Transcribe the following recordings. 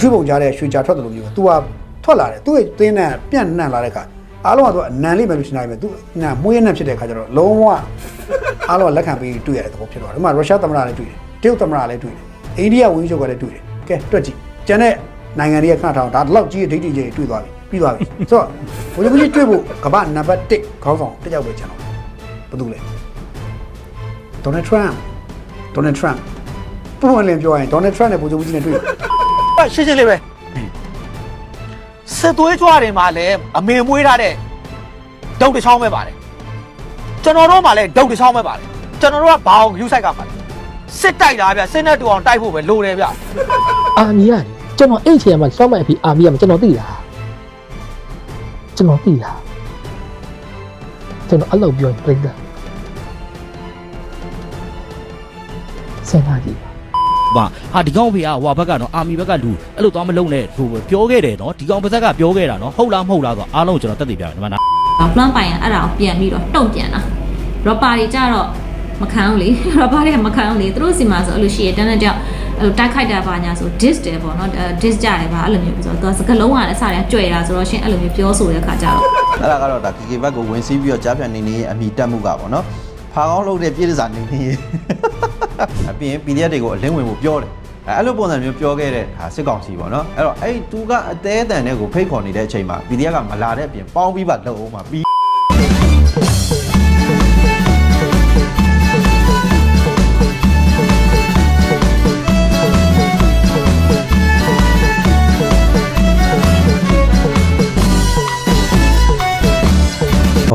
ရွှေပုံကြားတဲ့ရွှေကြားထွက်တယ်လို့မျိုး तू ကထွက်လာတယ်သူ့ရဲ့သင်းနဲ့ပြန့်နှံ့လာတဲ့ခါအားလုံးကသူကအနံလေးပဲလို့ရှင်းနိုင်ပဲ तू နံမွေးနှံ့ဖြစ်တဲ့ခါကျတော့လုံးဝအားလုံးကလက်ခံပြီးတွေ့ရတဲ့သဘောဖြစ်သွားတယ်ဥပမာရုရှားသမ္မတလည်းတွေ့တယ်တရုတ်သမ္မတလည်းတွေ့တယ်အိန္ဒိယဝန်ကြီးချုပ်ကလည်းတွေ့တယ်ကဲတွက်ကြည့်ကျန်တဲ့နိုင်ငံတွေကခဏထောင်ဒါဒီလောက်ကြီးတဲ့ဒိတ်တိကြီးတွေ့သွားပြီပြီးသွားပြီဆိုတော့ဘုရားကြီးတွေ့ဖို့ကမ္ဘာနံပါတ်1ခေါင်းဆောင်တစ်ယောက်ပဲကျန်တော့ဘာလို့လဲဒေါ်နယ်ထရမ်ဒေါ်နယ်ထရမ်ပုံမှန်လည်းပြောရရင်ဒေါ်နယ်ထရမ်နဲ့ဗိုလ်ချုပ်ကြီးနဲ့တွေ့တယ်။ ရှင်းရှင်းလေးပဲ။စစ်သွေးကြွတွေမှာလည်းအမေမွေးထားတဲ့ဒုတ်တစ်ချောင်းပဲပါတယ်။ကျွန်တော်တို့မှလည်းဒုတ်တစ်ချောင်းပဲပါတယ်။ကျွန်တော်တို့ကဘာအောင်ယူဆိုင်ကပါလဲ။စစ်တိုက်တာဗျစစ်နဲ့တူအောင်တိုက်ဖို့ပဲလိုတယ်ဗျအာမီရတယ်ကျွန်တော်အဲ့ချိန်မှာစောမိုက်အဖြစ်အာမီရမှာကျွန်တော်သိတာကျွန်တော်သိတာကျွန်တော်အဲ့လိုပြောရင်ပြိတ္တာစင်လာကြည့် ပါဟာဒီကောင်ဖေကဟွာဘက်ကတော့အာမီဘက်ကလူအဲ့လိုသွားမလုံးနဲ့ဟိုပြောခဲ့တယ်နော်ဒီကောင်ပါဇက်ကပြောခဲ့တာနော်ဟုတ်လားမဟုတ်လားဆိုအားလုံးကျွန်တော်တက်တည်ပြမယ်ဒီမှာနော်ပလန်ပိုင်ရအဲ့ဒါကိုပြန်ပြီးတော့တုံ့ပြန်တာရောပါတွေကြတော့မခံဘူးလေရောပါတွေကမခံဘူးလေသူတို့စီမှာဆိုအဲ့လိုရှိရတန်းတဲ့ကြောင့်အဲ့လိုတိုက်ခိုက်တာပါညာဆို dis တယ်ပေါ့နော် dis ကြတယ်ပါအဲ့လိုမျိုးဆိုတော့သူကစကလုံးကလည်းစတယ်ကြွယ်တာဆိုတော့ရှင်အဲ့လိုမျိုးပြောဆိုတဲ့ခါကြတော့အဲ့ဒါကတော့ဒါ KK ဘက်ကိုဝင်စီးပြီးတော့ကြားပြန်နေနေရဲ့အမိတက်မှုကပေါ့နော်ဖာကောင်းလုပ်တဲ့ပြည်စာနေနေရဲ့ အပြင် PDF တွေကိုအလင်းဝင်ဖို့ပြောတယ်အဲ့လိုပုံစံမျိုးပြောခဲ့တဲ့ဟာစစ်ကောင်စီပေါ့နော်အဲ့တော့အဲ့သူကအသေးအတန်တဲ့ကိုဖိတ်ခေါ်နေတဲ့အချိန်မှာ PDF ကမလာတဲ့အပြင်ပေါင်းပြီးပါလုပ်အောင်မှာပြီး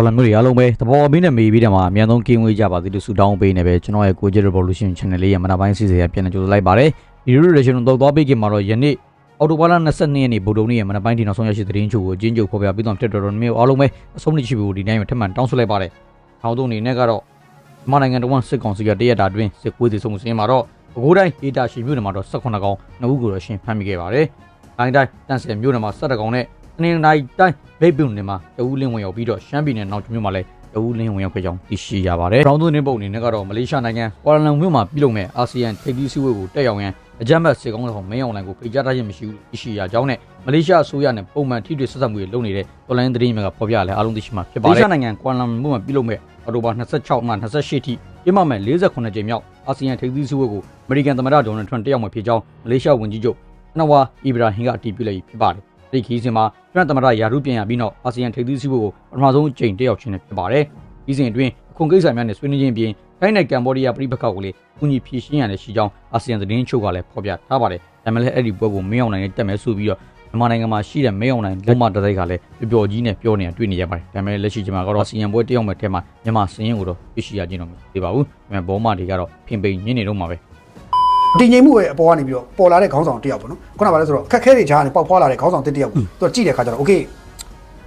ဒေါ်လာမျိုးတွေအားလုံးပဲသဘောမင်းနဲ့မေးပြီးတယ်မှာအများဆုံးကင်းဝေးကြပါသေးလို့ဆုတောင်းပေးနေပဲကျွန်တော်ရဲ့ကိုဂျီ revolution channel လေးရဲ့မနက်ပိုင်းစီစဉ်ရပြန်လည်ကြိုဆိုလိုက်ပါတယ်ဒီ relation တော့တော့ပေးခင်မှာတော့ယနေ့အော်တိုဘာလ22ရက်နေ့ဗုဒ္ဓနေ့ရဲ့မနက်ပိုင်းဒီနောက်ဆုံးရရှိသတင်းချုပ်ကိုအချင်းချုပ်ဖော်ပြပြီးတော့ဖြစ်တော်တော်မျိုးအားလုံးပဲအဆုံးထိရှိဖို့ဒီတိုင်းမှာထပ်မံတောင်းဆိုလိုက်ပါတယ်။နောက်ဆုံးအနေနဲ့ကတော့မြန်မာနိုင်ငံတော်ဝန်စစ်ကောင်စီကတရက်တာတွင်စစ်ကွေးသေးဆုံးစင်းမှာတော့ပဲခူးတိုင်းဒေတာရှိမြို့နယ်မှာတော့18ကောင်နှစ်ဦးကိုတော့ရှင်ဖမ်းမိခဲ့ပါတယ်။တိုင်းတိုင်းတန်ဆယ်မြို့နယ်မှာ17ကောင်နဲ့ တနင်္လာရီတိုင်းဗိတ်ပြုန်နယ်မှာတဦးလင်းဝင်ရောက်ပြီးတော့ရှမ်းပြည်နယ်နောက်ကျွန်းမြို့မှာလည်းတဦးလင်းဝင်ရောက်ခဲ့ကြောင်းသိရှိရပါတယ်။ရောင်းသွင်းတဲ့ပုံအနေနဲ့ကတော့မလေးရှားနိုင်ငံကွာလာလမ်မြို့မှာပြုလုပ်မဲ့အာဆီယံထိပ်သီးစည်းဝေးကိုတက်ရောက်ရန်အကြမ်းဖက်စေကောင်းဆောင်မင်းအောင်လှိုင်ကိုဖိတ်ကြားထားခြင်းမရှိဘူးသိရှိရကြောင်းနဲ့မလေးရှားအစိုးရနဲ့ပုံမှန်ထိတွေ့ဆက်ဆံမှုတွေလုပ်နေတဲ့တော်လိုင်းသတင်းများကဖော်ပြလဲအားလုံးသိရှိမှာဖြစ်ပါတယ်။မလေးရှားနိုင်ငံကွာလာလမ်မြို့မှာပြုလုပ်မဲ့အော်တိုဘာ26မှ28ထိပြမမဲ့48ကြိမ်မြောက်အာဆီယံထိပ်သီးစည်းဝေးကိုအမေရိကန်သမ္မတဒေါ်နယ်ထရန့်တက်ရောက်မှာဖြစ်ကြောင်းမလေးရှားဝန်ကြီးချုပ်နဝါအီဘရာဟင်ကအတည်ပြုလိုက်ဖြစ်ပါတယ်။ ဒီခီးစဉ်မှာထရန့်သမ္မတယာရုပြန်ရပြီးနောက်အာဆီယံထိပ်သီးစည်းဝေးကိုပထမဆုံးအကြိမ်တက်ရောက်ခြင်းဖြစ်ပါတယ်။ဒီစဉ်အတွင်းအခွန်ကိစ္စများနဲ့ဆွေးနွေးခြင်းပြင်ထိုင်းနဲ့ကမ်ဘောဒီးယားပြည်ပခါကိုလည်းကူညီဖြည့်ရှင်းရတဲ့ရှိကြောင်းအာဆီယံသတင်းချုပ်ကလည်းဖော်ပြထားပါတယ်။ဒါမှလည်းအဲ့ဒီပွဲကိုမင်းအောင်နိုင်နဲ့တက်မယ်ဆိုပြီးတော့မြန်မာနိုင်ငံမှာရှိတဲ့မင်းအောင်နိုင်လုံးမတတိုက်ကလည်းပျော်ပျော်ကြီးနဲ့ပြောနေတာတွေ့နေရပါတယ်။ဒါပေမဲ့လက်ရှိချိန်မှာကတော့အာဆီယံပွဲတက်ရောက်မဲ့ထဲမှာမြန်မာစင်းရင်ကိုတော့သိရှိရခြင်းတော့မသိပါဘူး။ဒါပေမဲ့ဘောမတွေကတော့ဖင်ပိန်ညင်းနေတော့မှာပဲ။ တည်ငြိမ်မှုရဲ့အပေါ်ကနေပြီးတော့ပေါ်လာတဲ့ခေါင်းဆောင်တစ်ယောက်ပေါ့နော်ခုနကဘာလဲဆိုတော့အခက်ခဲတွေကြားကနေပေါက်ဖွာလာတဲ့ခေါင်းဆောင်တစ်ယောက်သူကကြည့်တဲ့အခါကျတော့ okay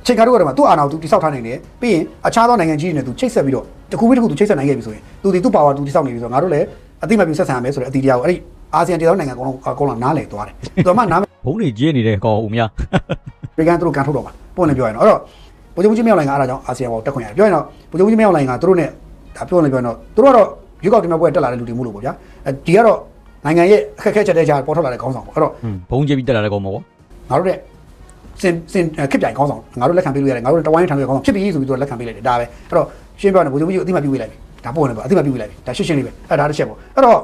ချိန်ကားတို့ကတော့သူ့အာဏာကိုသူတိဆောက်ထားနိုင်တယ်ပြီးရင်အခြားသောနိုင်ငံကြီးတွေနဲ့သူချိတ်ဆက်ပြီးတော့တစ်ခုပြီးတစ်ခုသူချိတ်ဆက်နိုင်ခဲ့ပြီဆိုရင်သူဒီသူ့ပါဝါသူတိဆောက်နေပြီဆိုတော့ငါတို့လည်းအတိမတ်ပြုဆက်ဆံရမယ်ဆိုတဲ့အတီတရားကိုအဲ့ဒီအာဆီယံတရားနိုင်ငံအကုန်လုံးအကုန်လုံးနားလည်သွားတယ်သူကမှနားမဘုံတွေကျင်းနေတဲ့ကောင်ဦးများပြည်ကန်သူတို့ကန်ထုတ်တော့မှာပုံနဲ့ပြောရင်တော့အဲ့တော့ဗိုလ်ချုပ်ကြီးမြောက်လိုင်ကအားဒါကြောင့်အာဆီယံဘောတက်ခွင့်ရတယ်ပြောရင်တော့ဗိုလ်ချုပ်ကြီးမြောက်လိုင်ကသူတို့နဲ့ဒါပြောနေပြောရင်တော့သူတို့ကတော့ရွေးကောက်တင်မဲ့ပွဲတက်လာတဲ့လူတွေမို့လို့ပေါ့ဗျာအဲဒီကတော့ နိုင်ငံရဲ့အခက်အခဲချက်တဲ့ကြားပေါ်ထွက်လာတဲ့ခေါင်းဆောင်ပေါ့အဲ့တော့ဘုံကျပြီးတက်လာတဲ့ကောင်ပေါ့ငါတို့တဲ့စင်စင်ခစ်ပြိုင်ကောင်းဆောင်ငါတို့လက်ခံပေးလို့ရတယ်ငါတို့တဝိုင်းထံပေးကောင်းဆောင်ဖြစ်ပြီဆိုပြီးတော့လက်ခံပေးလိုက်တယ်ဒါပဲအဲ့တော့ရှင်းပြောရင်ဘုံကြီးအတိမပြုတ်လိုက်ပြီဒါပို့နေပါအတိမပြုတ်လိုက်ပြီဒါရှင်းရှင်းလေးပဲအဲ့ဒါတစ်ချက်ပေါ့အဲ့တော့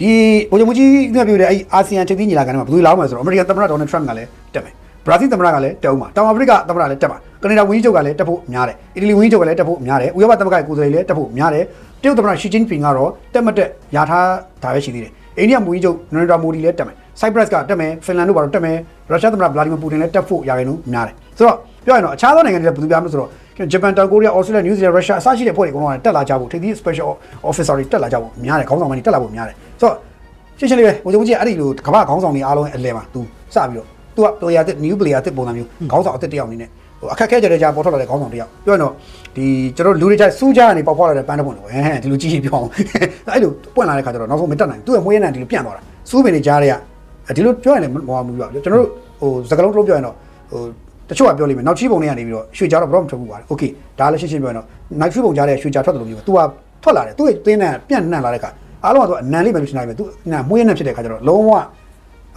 ဒီဘုံကြီးအတိမပြုတ်တဲ့အဲ့အာဆီယံချက်သီးညီလာခံထဲမှာဘယ်သူလာအောင်လဲဆိုတော့အမေရိကန်သမ္မတဒေါ်နယ်ထရန့်ကလည်းတက်မယ်ဘရာဇီးသမ္မတကလည်းတက်အောင်ပါတောင်အာဖရိကသမ္မတလည်းတက်ပါကနေဒါဝန်ကြီးချုပ်ကလည်းတက်ဖို့များတယ်အီတလီဝန်ကြီးချုပ်ကလည်းတက်ဖို့များတယ်ဥရောပသမဂ္ဂရဲ့ကိုယ်စားလှယ်လည်းတက်ဖို့များတယ် တရုတ်သမ္မတရှီကျင်းပင်ကတော့တက်မတက်ယာထားဒါပဲရှိသေးတယ်အိန္ဒိယဝန်ကြီးချုပ်နရန်ဒရာမိုဒီလည်းတက်မယ်ဆိုက်ပရပ်ကတက်မယ်ဖင်လန်တို့ဘာလို့တက်မယ်ရုရှားသမ္မတဗလာဒီမီပူတင်လည်းတက်ဖို့ရာခိုင်နှုန်းများတယ်ဆိုတော့ပြောရင်တော့အခြားသောနိုင်ငံတွေကဘယ်သူပြမလဲဆိုတော့ဂျပန်တောင်ကိုရီးယားအော်စတြေးလျနယူးဇီလန်ရုရှားအစရှိတဲ့ဖွဲ့တွေအကုန်လုံးကတက်လာကြဖို့ထိပ်သီး special officer တွေတက်လာကြဖို့များတယ်ခေါင်းဆောင်တွေတက်လာဖို့များတယ်ဆိုတော့ရှင်းရှင်းလေးပဲဘုံချုပ်ကြီးအဲ့ဒီလိုကမ္ဘာခေါင်းဆောင်တွေအားလုံးရဲ့အလဲမှာ तू စပြီးတော့ तू က player တစ် new player တစ်ပုံစံမျိုးခေါင်းဆောင်အသစ်တစ်ယောက်အနေနဲ့ဟိုအခက်ခဲကြတဲ့ကြားပေါ်ထွက်လာတဲ့ခေါင်းဆောင်တစ်ယောက်ပြောရင်တော့ ဒီကျွန်တော်လူတွေကြစူးကြကနေပေါက်ဖွာလာတဲ့ပန်းတစ်ပုံတွေဟဲ့ဒီလိုကြည့်ပြောအောင်အဲ့လိုပွင့်လာတဲ့ခါကျတော့နောက်ဆုံးမတက်နိုင်သူ့ရဲ့မွေးရနိုင်ဒီလိုပြန့်သွားတာစူးပင်တွေကြားတွေကဒီလိုပြောရင်လည်းမဟောမှုပြကျွန်တော်တို့ဟိုစကလုံးတို့ပြောရင်တော့ဟိုတချို့ကပြောလိမ့်မယ်နောက်ချီးပုံတွေကနေပြီးတော့ရွှေကြားတော့ဘရော့မထွက်ဘူးပါတယ်โอเคဒါလည်းရှင်းရှင်းပြောရင်တော့နောက်ချီးပုံကြားတဲ့ရွှေကြားထွက်တယ်လို့မျိုး तू ကထွက်လာတယ်သူ့ရဲ့သင်းနဲ့ပြန့်နှံ့လာတဲ့ခါအားလုံးကသူအနံလေးပဲလို့ရှင်းနိုင်ပဲ तू နံမွေးနှံ့ဖြစ်တဲ့ခါကျတော့လုံးဝ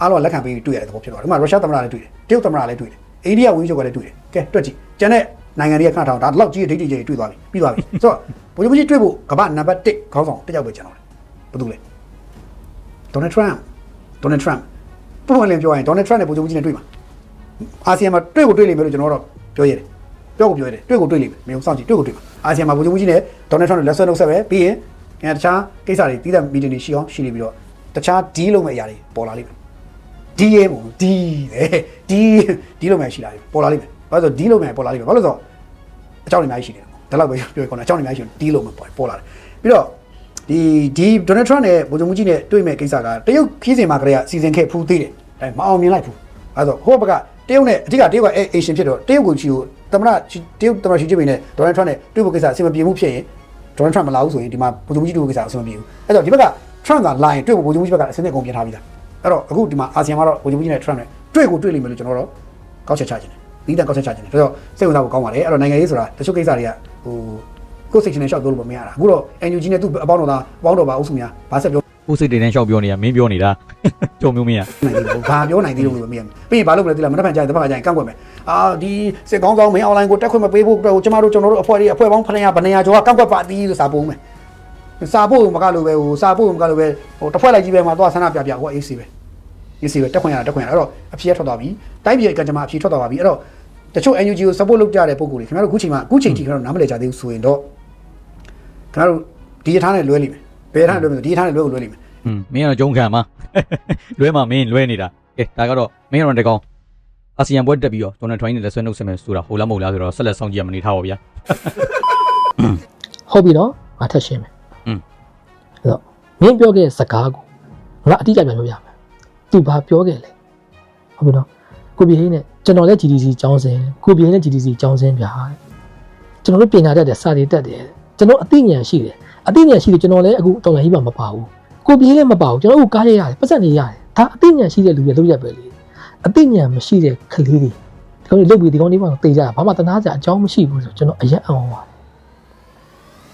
အားလုံးကလက်ခံပေးပြီးတွေ့ရတဲ့သဘောဖြစ်သွားတယ်ဒီမှာရုရှားသမ္မတလည်းတွေ့တယ်တရုတ်သမ္မတလည်းတွေ့တယ်အိန္ဒိယဝန်ကြီးချုပ်ကလည်းတွေ့တယ်ကဲတွက်ကြည့်ကျန်တဲ့ နိုင်ငံတွေကခဏထောင်ဒါတော့ကြီးဒိတ်တိကြီးတွေ့သွားပြီပြီးသွားပြီဆိုတော့ဘိုလ်ချုပ်ကြီးတွေ့ဖို့ကမ္ဘာနံပါတ်1ခေါင်းဆောင်တစ်ယောက်ပဲကျန်တော့တယ်ဘာလို့လဲဒေါ်နယ်ထရမ်ဒေါ်နယ်ထရမ်ပုံမှန်လင်းပြောရင်ဒေါ်နယ်ထရမ်နဲ့ဗိုလ်ချုပ်ကြီးနဲ့တွေ့မှာအာဆီယံမှာတွေ့ကိုတွေ့လိမ့်မယ်လို့ကျွန်တော်တော့ပြောရတယ်ပြောကိုပြောရတယ်တွေ့ကိုတွေ့လိမ့်မယ်မင်းစောင့်ကြည့်တွေ့ကိုတွေ့မှာအာဆီယံမှာဗိုလ်ချုပ်ကြီးနဲ့ဒေါ်နယ်ထရမ်နဲ့လက်ဆွဲနှုတ်ဆက်ပဲပြီးရင်အဲတခြားကိစ္စတွေတီးတဲ့မီတင်တွေရှိအောင်ရှိနေပြီးတော့တခြားဒီလုံးမဲ့အရာတွေပေါ်လာလိမ့်မယ်ဒီရဲပေါ့ဒီတဲ့ဒီဒီလိုမှရှိလာပြီပေါ်လာလိမ့်မယ် ဘာလို့ဆိုဒီလိုမှပေါ်လာလိမ့်မယ်ဘာလို့ဆိုအကြောင်းတွေအများကြီးရှိနေတယ်ဒါတော့ပဲပြောရကောင်းတယ်အကြောင်းတွေအများကြီးရှိဒီလိုမှပေါ်ပေါ်လာတယ်ပြီးတော့ဒီဒီဒေါ်နယ်ထရန့်နဲ့ဗိုလ်ချုပ်မှုကြီးနဲ့တွေ့မဲ့ကိစ္စကတရုတ်ခီးစဉ်မှာကလေးကစီစဉ်ခဲ့ဖူးသေးတယ်ဒါမအောင်မြင်လိုက်ဘူးအဲဆိုဟိုဘက်ကတရုတ်နဲ့အဓိကတရုတ်ကအေရှင်ဖြစ်တော့တရုတ်ကိုချီကိုသမ္မတတရုတ်သမ္မတရှီကျင်းပင်နဲ့ဒေါ်နယ်ထရန့်နဲ့တွေ့ဖို့ကိစ္စအဆင်မပြေမှုဖြစ်ရင်ဒေါ်နယ်ထရန့်မလာဘူးဆိုရင်ဒီမှာဗိုလ်ချုပ်မှုကြီးတွေ့ဖို့ကိစ္စအဆင်မပြေဘူးအဲဆိုဒီဘက်ကထရန့်ကလာရင်တွေ့ဖို့ဗိုလ်ချုပ်မှုကြီးဘက်ကအဆင်နဲ့ကုန်ပြင်ထားပြီးသားအဲ့တော့အခုဒီမှာအာဆီယံမှာတော့ဗိုလ်ချုပ်ကြီးနဲ့ Trump နဲ့တွေ့ကိုတွေ့လိမ့်မယ်လို့ကျွန်တော်တော့ကောက်ချက်ချခြင်းတယ်။ ပြီးတဲ့ကောက်ချက်ချခြင်းတယ်။ဒါတော့စိတ်ဝင်စားဖို့ကောင်းပါတယ်။အဲ့တော့နိုင်ငံရေးဆိုတာတချို့ကိစ္စတွေကဟိုကိုယ်စိတ်ချင်းနဲ့ရှောက်ပြောလို့မရတာ။အခုတော့ NUG နဲ့သူ့အပေါင်းတော်သားအပေါင်းတော်ပါအုပ်စုများဘာဆက်ပြောကိုယ်စိတ်တွေနဲ့ရှောက်ပြောနေတာမင်းပြောနေတာကြုံမျိုးမင်းอ่ะနိုင်သေးဘူး။ဘာပြောနိုင်သေးလို့မမြင်ဘူး။ပြီးရင်ဘာလုပ်မလဲသိလားမနေ့ကကြာရင်တပတ်ကကြာရင်ကန့်ကွက်မယ်။အာဒီစစ်ကောင်းဆောင်မင်းအွန်လိုင်းကိုတက်ခွင့်မပေးဖို့အတွက်ကျမတို့ကျွန်တော်တို့အဖွဲ့တွေအဖွဲ့ပေါင်းဖလျာဗနေရကျော်ကကန့်ကွက်ပါသည်လို့စာပို့မယ်။စာပို့မကလို့ပဲဟိုစာပို့မကလို့ပဲဟိုတစ်ဖွဲ့လိုက်ကြီးပဲမှာသွားဆန္ဒပြပြဟို AC ပဲ။ AC ပဲတက်ခွင့်ရတာတက်ခွင့်ရတာအဲ့တော့အဖြေထွက်သွားပြီ။တိုင်းပြည်ကကြမှာအဖြေထွက်သွားပါပြီ။အဲ့တော့ တချို့ NUG ကို support လုပ်ကြတဲ့ပုံကိုယ်တွေခင်ဗျားတို့အခုချိန်မှာအခုချိန်ထိခင်ဗျားတို့နားမလည်ကြသေးဘူးဆိုရင်တော့ခင်ဗျားတို့ဒီရထားနဲ့လွဲလိမ့်မယ်။ဘယ်ရထားနဲ့လွဲမလဲဒီရထားနဲ့လွဲကိုလွဲလိမ့်မယ် อืมမင်းကတော့ဂျုံခံမှာ လွဲမှာမင်းလွဲနေတာကဲဒါကတော့မင်းကတော့တကောင်အာဆီယံဘွဲတက်ပြီးတော့ဒေါ်နယ်ထရိုင်းနဲ့လက်ဆွဲနှုတ်ဆက်မယ်ဆိုတာဟိုလားမဟုတ်လားဆိုတော့ဆက်လက်ဆောင်ကြည့်ရမနေထားပါဗျာ ဟုတ်ပြီနော်ငါထက်ရှင်းမယ် อืม အဲ့တော့မင်းပြောခဲ့တဲ့စကားကိုငါအတိအကျပြန်ပြောပြမယ်သူဘာပြောခဲ့လဲဟုတ်ပြီနော် ကိုပြေဟင်းနဲ့ကျွန်တော်လည်း GDC ကျောင်းစင်ကိုပြေဟင်းနဲ့ GDC ကျောင်းစင်ဗျာတဲ့ကျွန်တော်တို့ပညာတတ်တယ်စာတွေတက်တယ်ကျွန်တော်အသိဉာဏ်ရှိတယ်အသိဉာဏ်ရှိတယ်ကျွန်တော်လည်းအခုတော်လိုင်းကြီးမှာမပါဘူးကိုပြေဟင်းလည်းမပါဘူးကျွန်တော်အခုကားရရတယ်ပတ်စံနေရတယ်ဒါအသိဉာဏ်ရှိတဲ့လူတွေလုပ်ရပဲလေအသိဉာဏ်မရှိတဲ့ကလေးတွေဒီကောင်တွေလုပ်ပြီးဒီကောင်တွေမှတေးကြတာဘာမှတနာစရာအကြောင်းမရှိဘူးဆိုကျွန်တော်အရက်အောင်ပါတယ်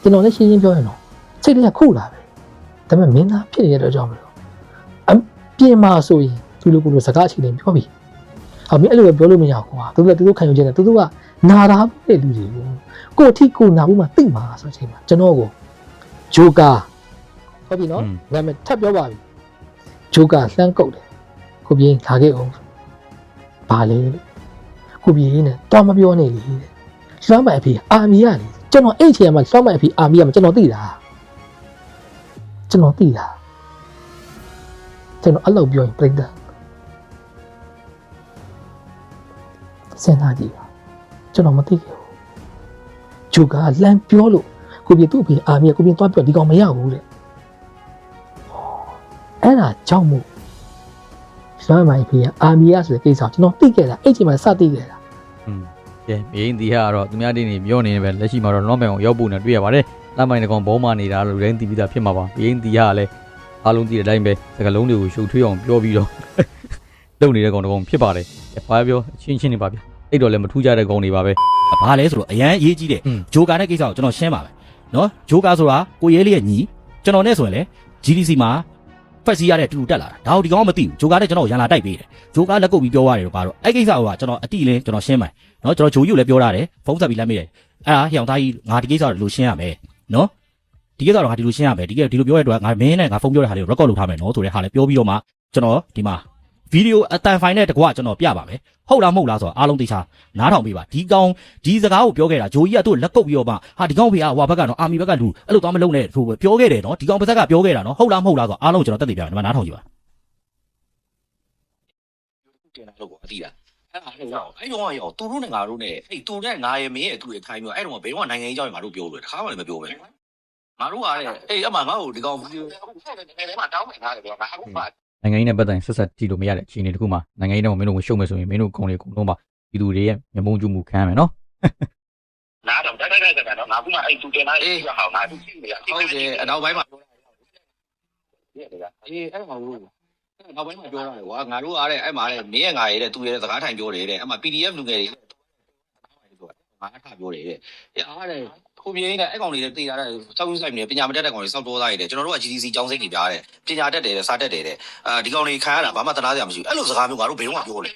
ကျွန်တော်လည်းရှင်းရှင်းပြောရင်တော့စိတ်တွေကခုလာပဲဒါပေမဲ့မင်းသားဖြစ်နေတဲ့အတွက်ကြောင့်မလို့အပြင်မှာဆိုရင်သူတို့ကစကားချင်းနေပြောပြီ ဟာမင်းအဲ့လိုပဲပြောလို့မရဘူးကွာသူတို့လည်းသူတို့ခံယူခြင်းနဲ့သူတို့ကနာတာတဲ့လူတွေကိုကိုယ့်အထိကိုယ်နာဘူးမှသိမှာဆိုတဲ့အချိန်မှာကျွန်တော်ကိုဂျိုကာဟုတ်ပြီနော်နာမည်ထပ်ပြောပါပြီဂျိုကာလှမ်းကုတ်တယ်ကိုပြင်းလာခဲ့အောင်ဘာလဲလို့ကိုပြင်းနဲ့တော့မပြောနဲ့လေလွှမ်းမိုက်အဖေအာမီရလေကျွန်တော်အဲ့အချိန်မှာလွှမ်းမိုက်အဖေအာမီရမှာကျွန်တော်သိတာကျွန်တော်သိတာကျွန်တော်အဲ့လိုပြောရင်ပြိတ္တာ စဉ်းစားကြည့်ပါကျွန်တော်မသိခဲ့ဘူးဂျိုကာလမ်းပြောလို့ကိုပြသူ့အဖေအာမီရကိုပြသွားပြောဒီကောင်မရဘူးတဲ့အဲ့ဒါကြောင့်မို့လွှမ်းမိုက်အဖေအာမီရဆိုတဲ့ကိစ္စကိုကျွန်တော်သိခဲ့တာအဲ့အချိန်မှာစသိခဲ့တာอืมကဲမင်းဒီဟာကတော့သူများတင်းနေပြောနေတယ်ပဲလက်ရှိမှာတော့လွန်ပိုင်အောင်ရောက်ဖို့နဲ့တွေ့ရပါတယ်လမ်းပိုင်တကောင်ဘောမနေတာလို့လည်းသိပြီးသားဖြစ်မှာပါမင်းဒီဟာကလည်းအားလုံးသိတဲ့အတိုင်းပဲစကလုံးတွေကိုရှုပ်ထွေးအောင်ပြောပြီးတော့ လုပ်နေတဲ့ကောင်တကောင်ဖြစ်ပါတယ်ဘာပြောအချင်းချင်းနေပါဗျအဲ့တော့လည်းမထူးကြတဲ့ကောင်တွေပါပဲဘာလဲဆိုတော့အရန်အရေးကြီးတယ်อืมဂျိုကာတဲ့ကိစ္စကိုကျွန်တော်ရှင်းပါမယ်နော်ဂျိုကာဆိုတာကိုရဲလေးရဲ့ညီကျွန်တော်နဲ့ဆိုရင်လေ GDC မှာဖက်စီရတဲ့တူတူတက်လာတာဒါကိုဒီကောင်ကမသိဘူးဂျိုကာနဲ့ကျွန်တော်ရန်လာတိုက်ပေးတယ်ဂျိုကာလက်ကုပ်ပြီးပြောရတယ်လို့ပါတော့အဲ့ကိစ္စကကျွန်တော်အတိလင်းကျွန်တော်ရှင်းမယ်နော်ကျွန်တော်ဂျိုယူလည်းပြောရတယ်ဖုန်းဆက်ပြီးလက်မိတယ်အဲ့ဒါဟိအောင်သားကြီးငါဒီကိစ္စကိုဒီလိုရှင်းရမယ်နော်ဒီကိစ္စတော့ငါဒီလိုရှင်းရမယ်ဒီကိဒီလိုပြောရတဲ့အတွက်ငါမင်းနဲ့ငါဖုန်းပြောတဲ့ဟာလေးကို record လုပ်ထားမယ်နော်ဆိုတဲ့ဟာလေးပြောပြီးတော့မှကျွန်တော်ဒီမှာ ဗီဒီယိုအတန်ဖိုင်နဲ့တကွကျွန်တော်ပြပါမယ်ဟုတ်လားမဟုတ်လားဆိုတော့အားလုံးသိချာနားထောင်ပေးပါဒီကောင်ဒီစကားကိုပြောခဲ့တာဂျိုကြီးကသူ့လက်ကုပ်ပြီးတော့မှဟာဒီကောင်ဖေကဟိုဘက်ကတော့အာမီဘက်ကလူအဲ့လိုသွားမလုံးနဲ့ဆိုပြောခဲ့တယ်နော်ဒီကောင်ဘက်ကပြောခဲ့တာနော်ဟုတ်လားမဟုတ်လားဆိုတော့အားလုံးကျွန်တော်တက်တည်ပြမယ်ဒီမှာနားထောင်ကြည့်ပါတင်လာလို့ပေါ့အတိလားအဲ့ဒါဟဲ့ရောက်အဲ့တော့ရောသူတို့နဲ့ငါတို့နဲ့အဲ့သူနဲ့ငါရဲ့မင်းရဲ့သူ့ရဲ့ထိုင်းမျိုးအဲ့တော့ဘယ်တော့နိုင်ငံရေးကြောင်းငါတို့ပြောလို့တခါမှလည်းမပြောပဲငါတို့ကတဲ့အေးအမှငါ့ကိုဒီကောင်ဗီဒီယိုအဲ့မှာတောင်းပန်ထားတယ်ပြောငါအခုမှ နိုင်ငံရေးနဲ့ပတ်သက်ရင်ဆက်ဆက်ကြည့်လို့မရတဲ့အခြေအနေတခုမှာနိုင်ငံရေးတော့မင်းတို့ကိုရှုံမယ်ဆိုရင်မင်းတို့ကောင်တွေအကုန်လုံးပါပြည်သူတွေရဲ့မျက်မှောင်ကျမှုခံရမယ်နော်နားတော့တိုက်တိုက်တိုက်တိုက်တော့ငါကမှအဲ့သူတင်လာရေးဟောင်းငါသူရှိနေရဟုတ်တယ်အနောက်ပိုင်းမှာပြောတာအေးအဲ့မှာဘူးနောက်ပိုင်းမှာပြောတာလေကွာငါတို့အားတဲ့အဲ့မှာလေမင်းရဲ့ငါရဲ့တဲ့သူရဲ့စကားထိုင်ပြောတယ်တဲ့အဲ့မှာ PDF လူငယ်တွေ ငါငါထပြောတယ်တဲ့။အဲအားတဲ့ကိုမြေနဲ့အဲ့ကောင်လေးတွေတေးတာတဲ့စောက်ယူဆိုင်နေပညာမတတ်တဲ့ကောင်တွေစောက်တော်သားတွေတဲ့ကျွန်တော်တို့က GDC ကျောင်းစိတ်တွေပြားတဲ့ပညာတတ်တယ်တဲ့စာတတ်တယ်တဲ့အာဒီကောင်တွေခံရတာဘာမှသနာစရာမရှိဘူးအဲ့လိုစကားမျိုးငါတို့ဘယ်တော့မှပြောလဲ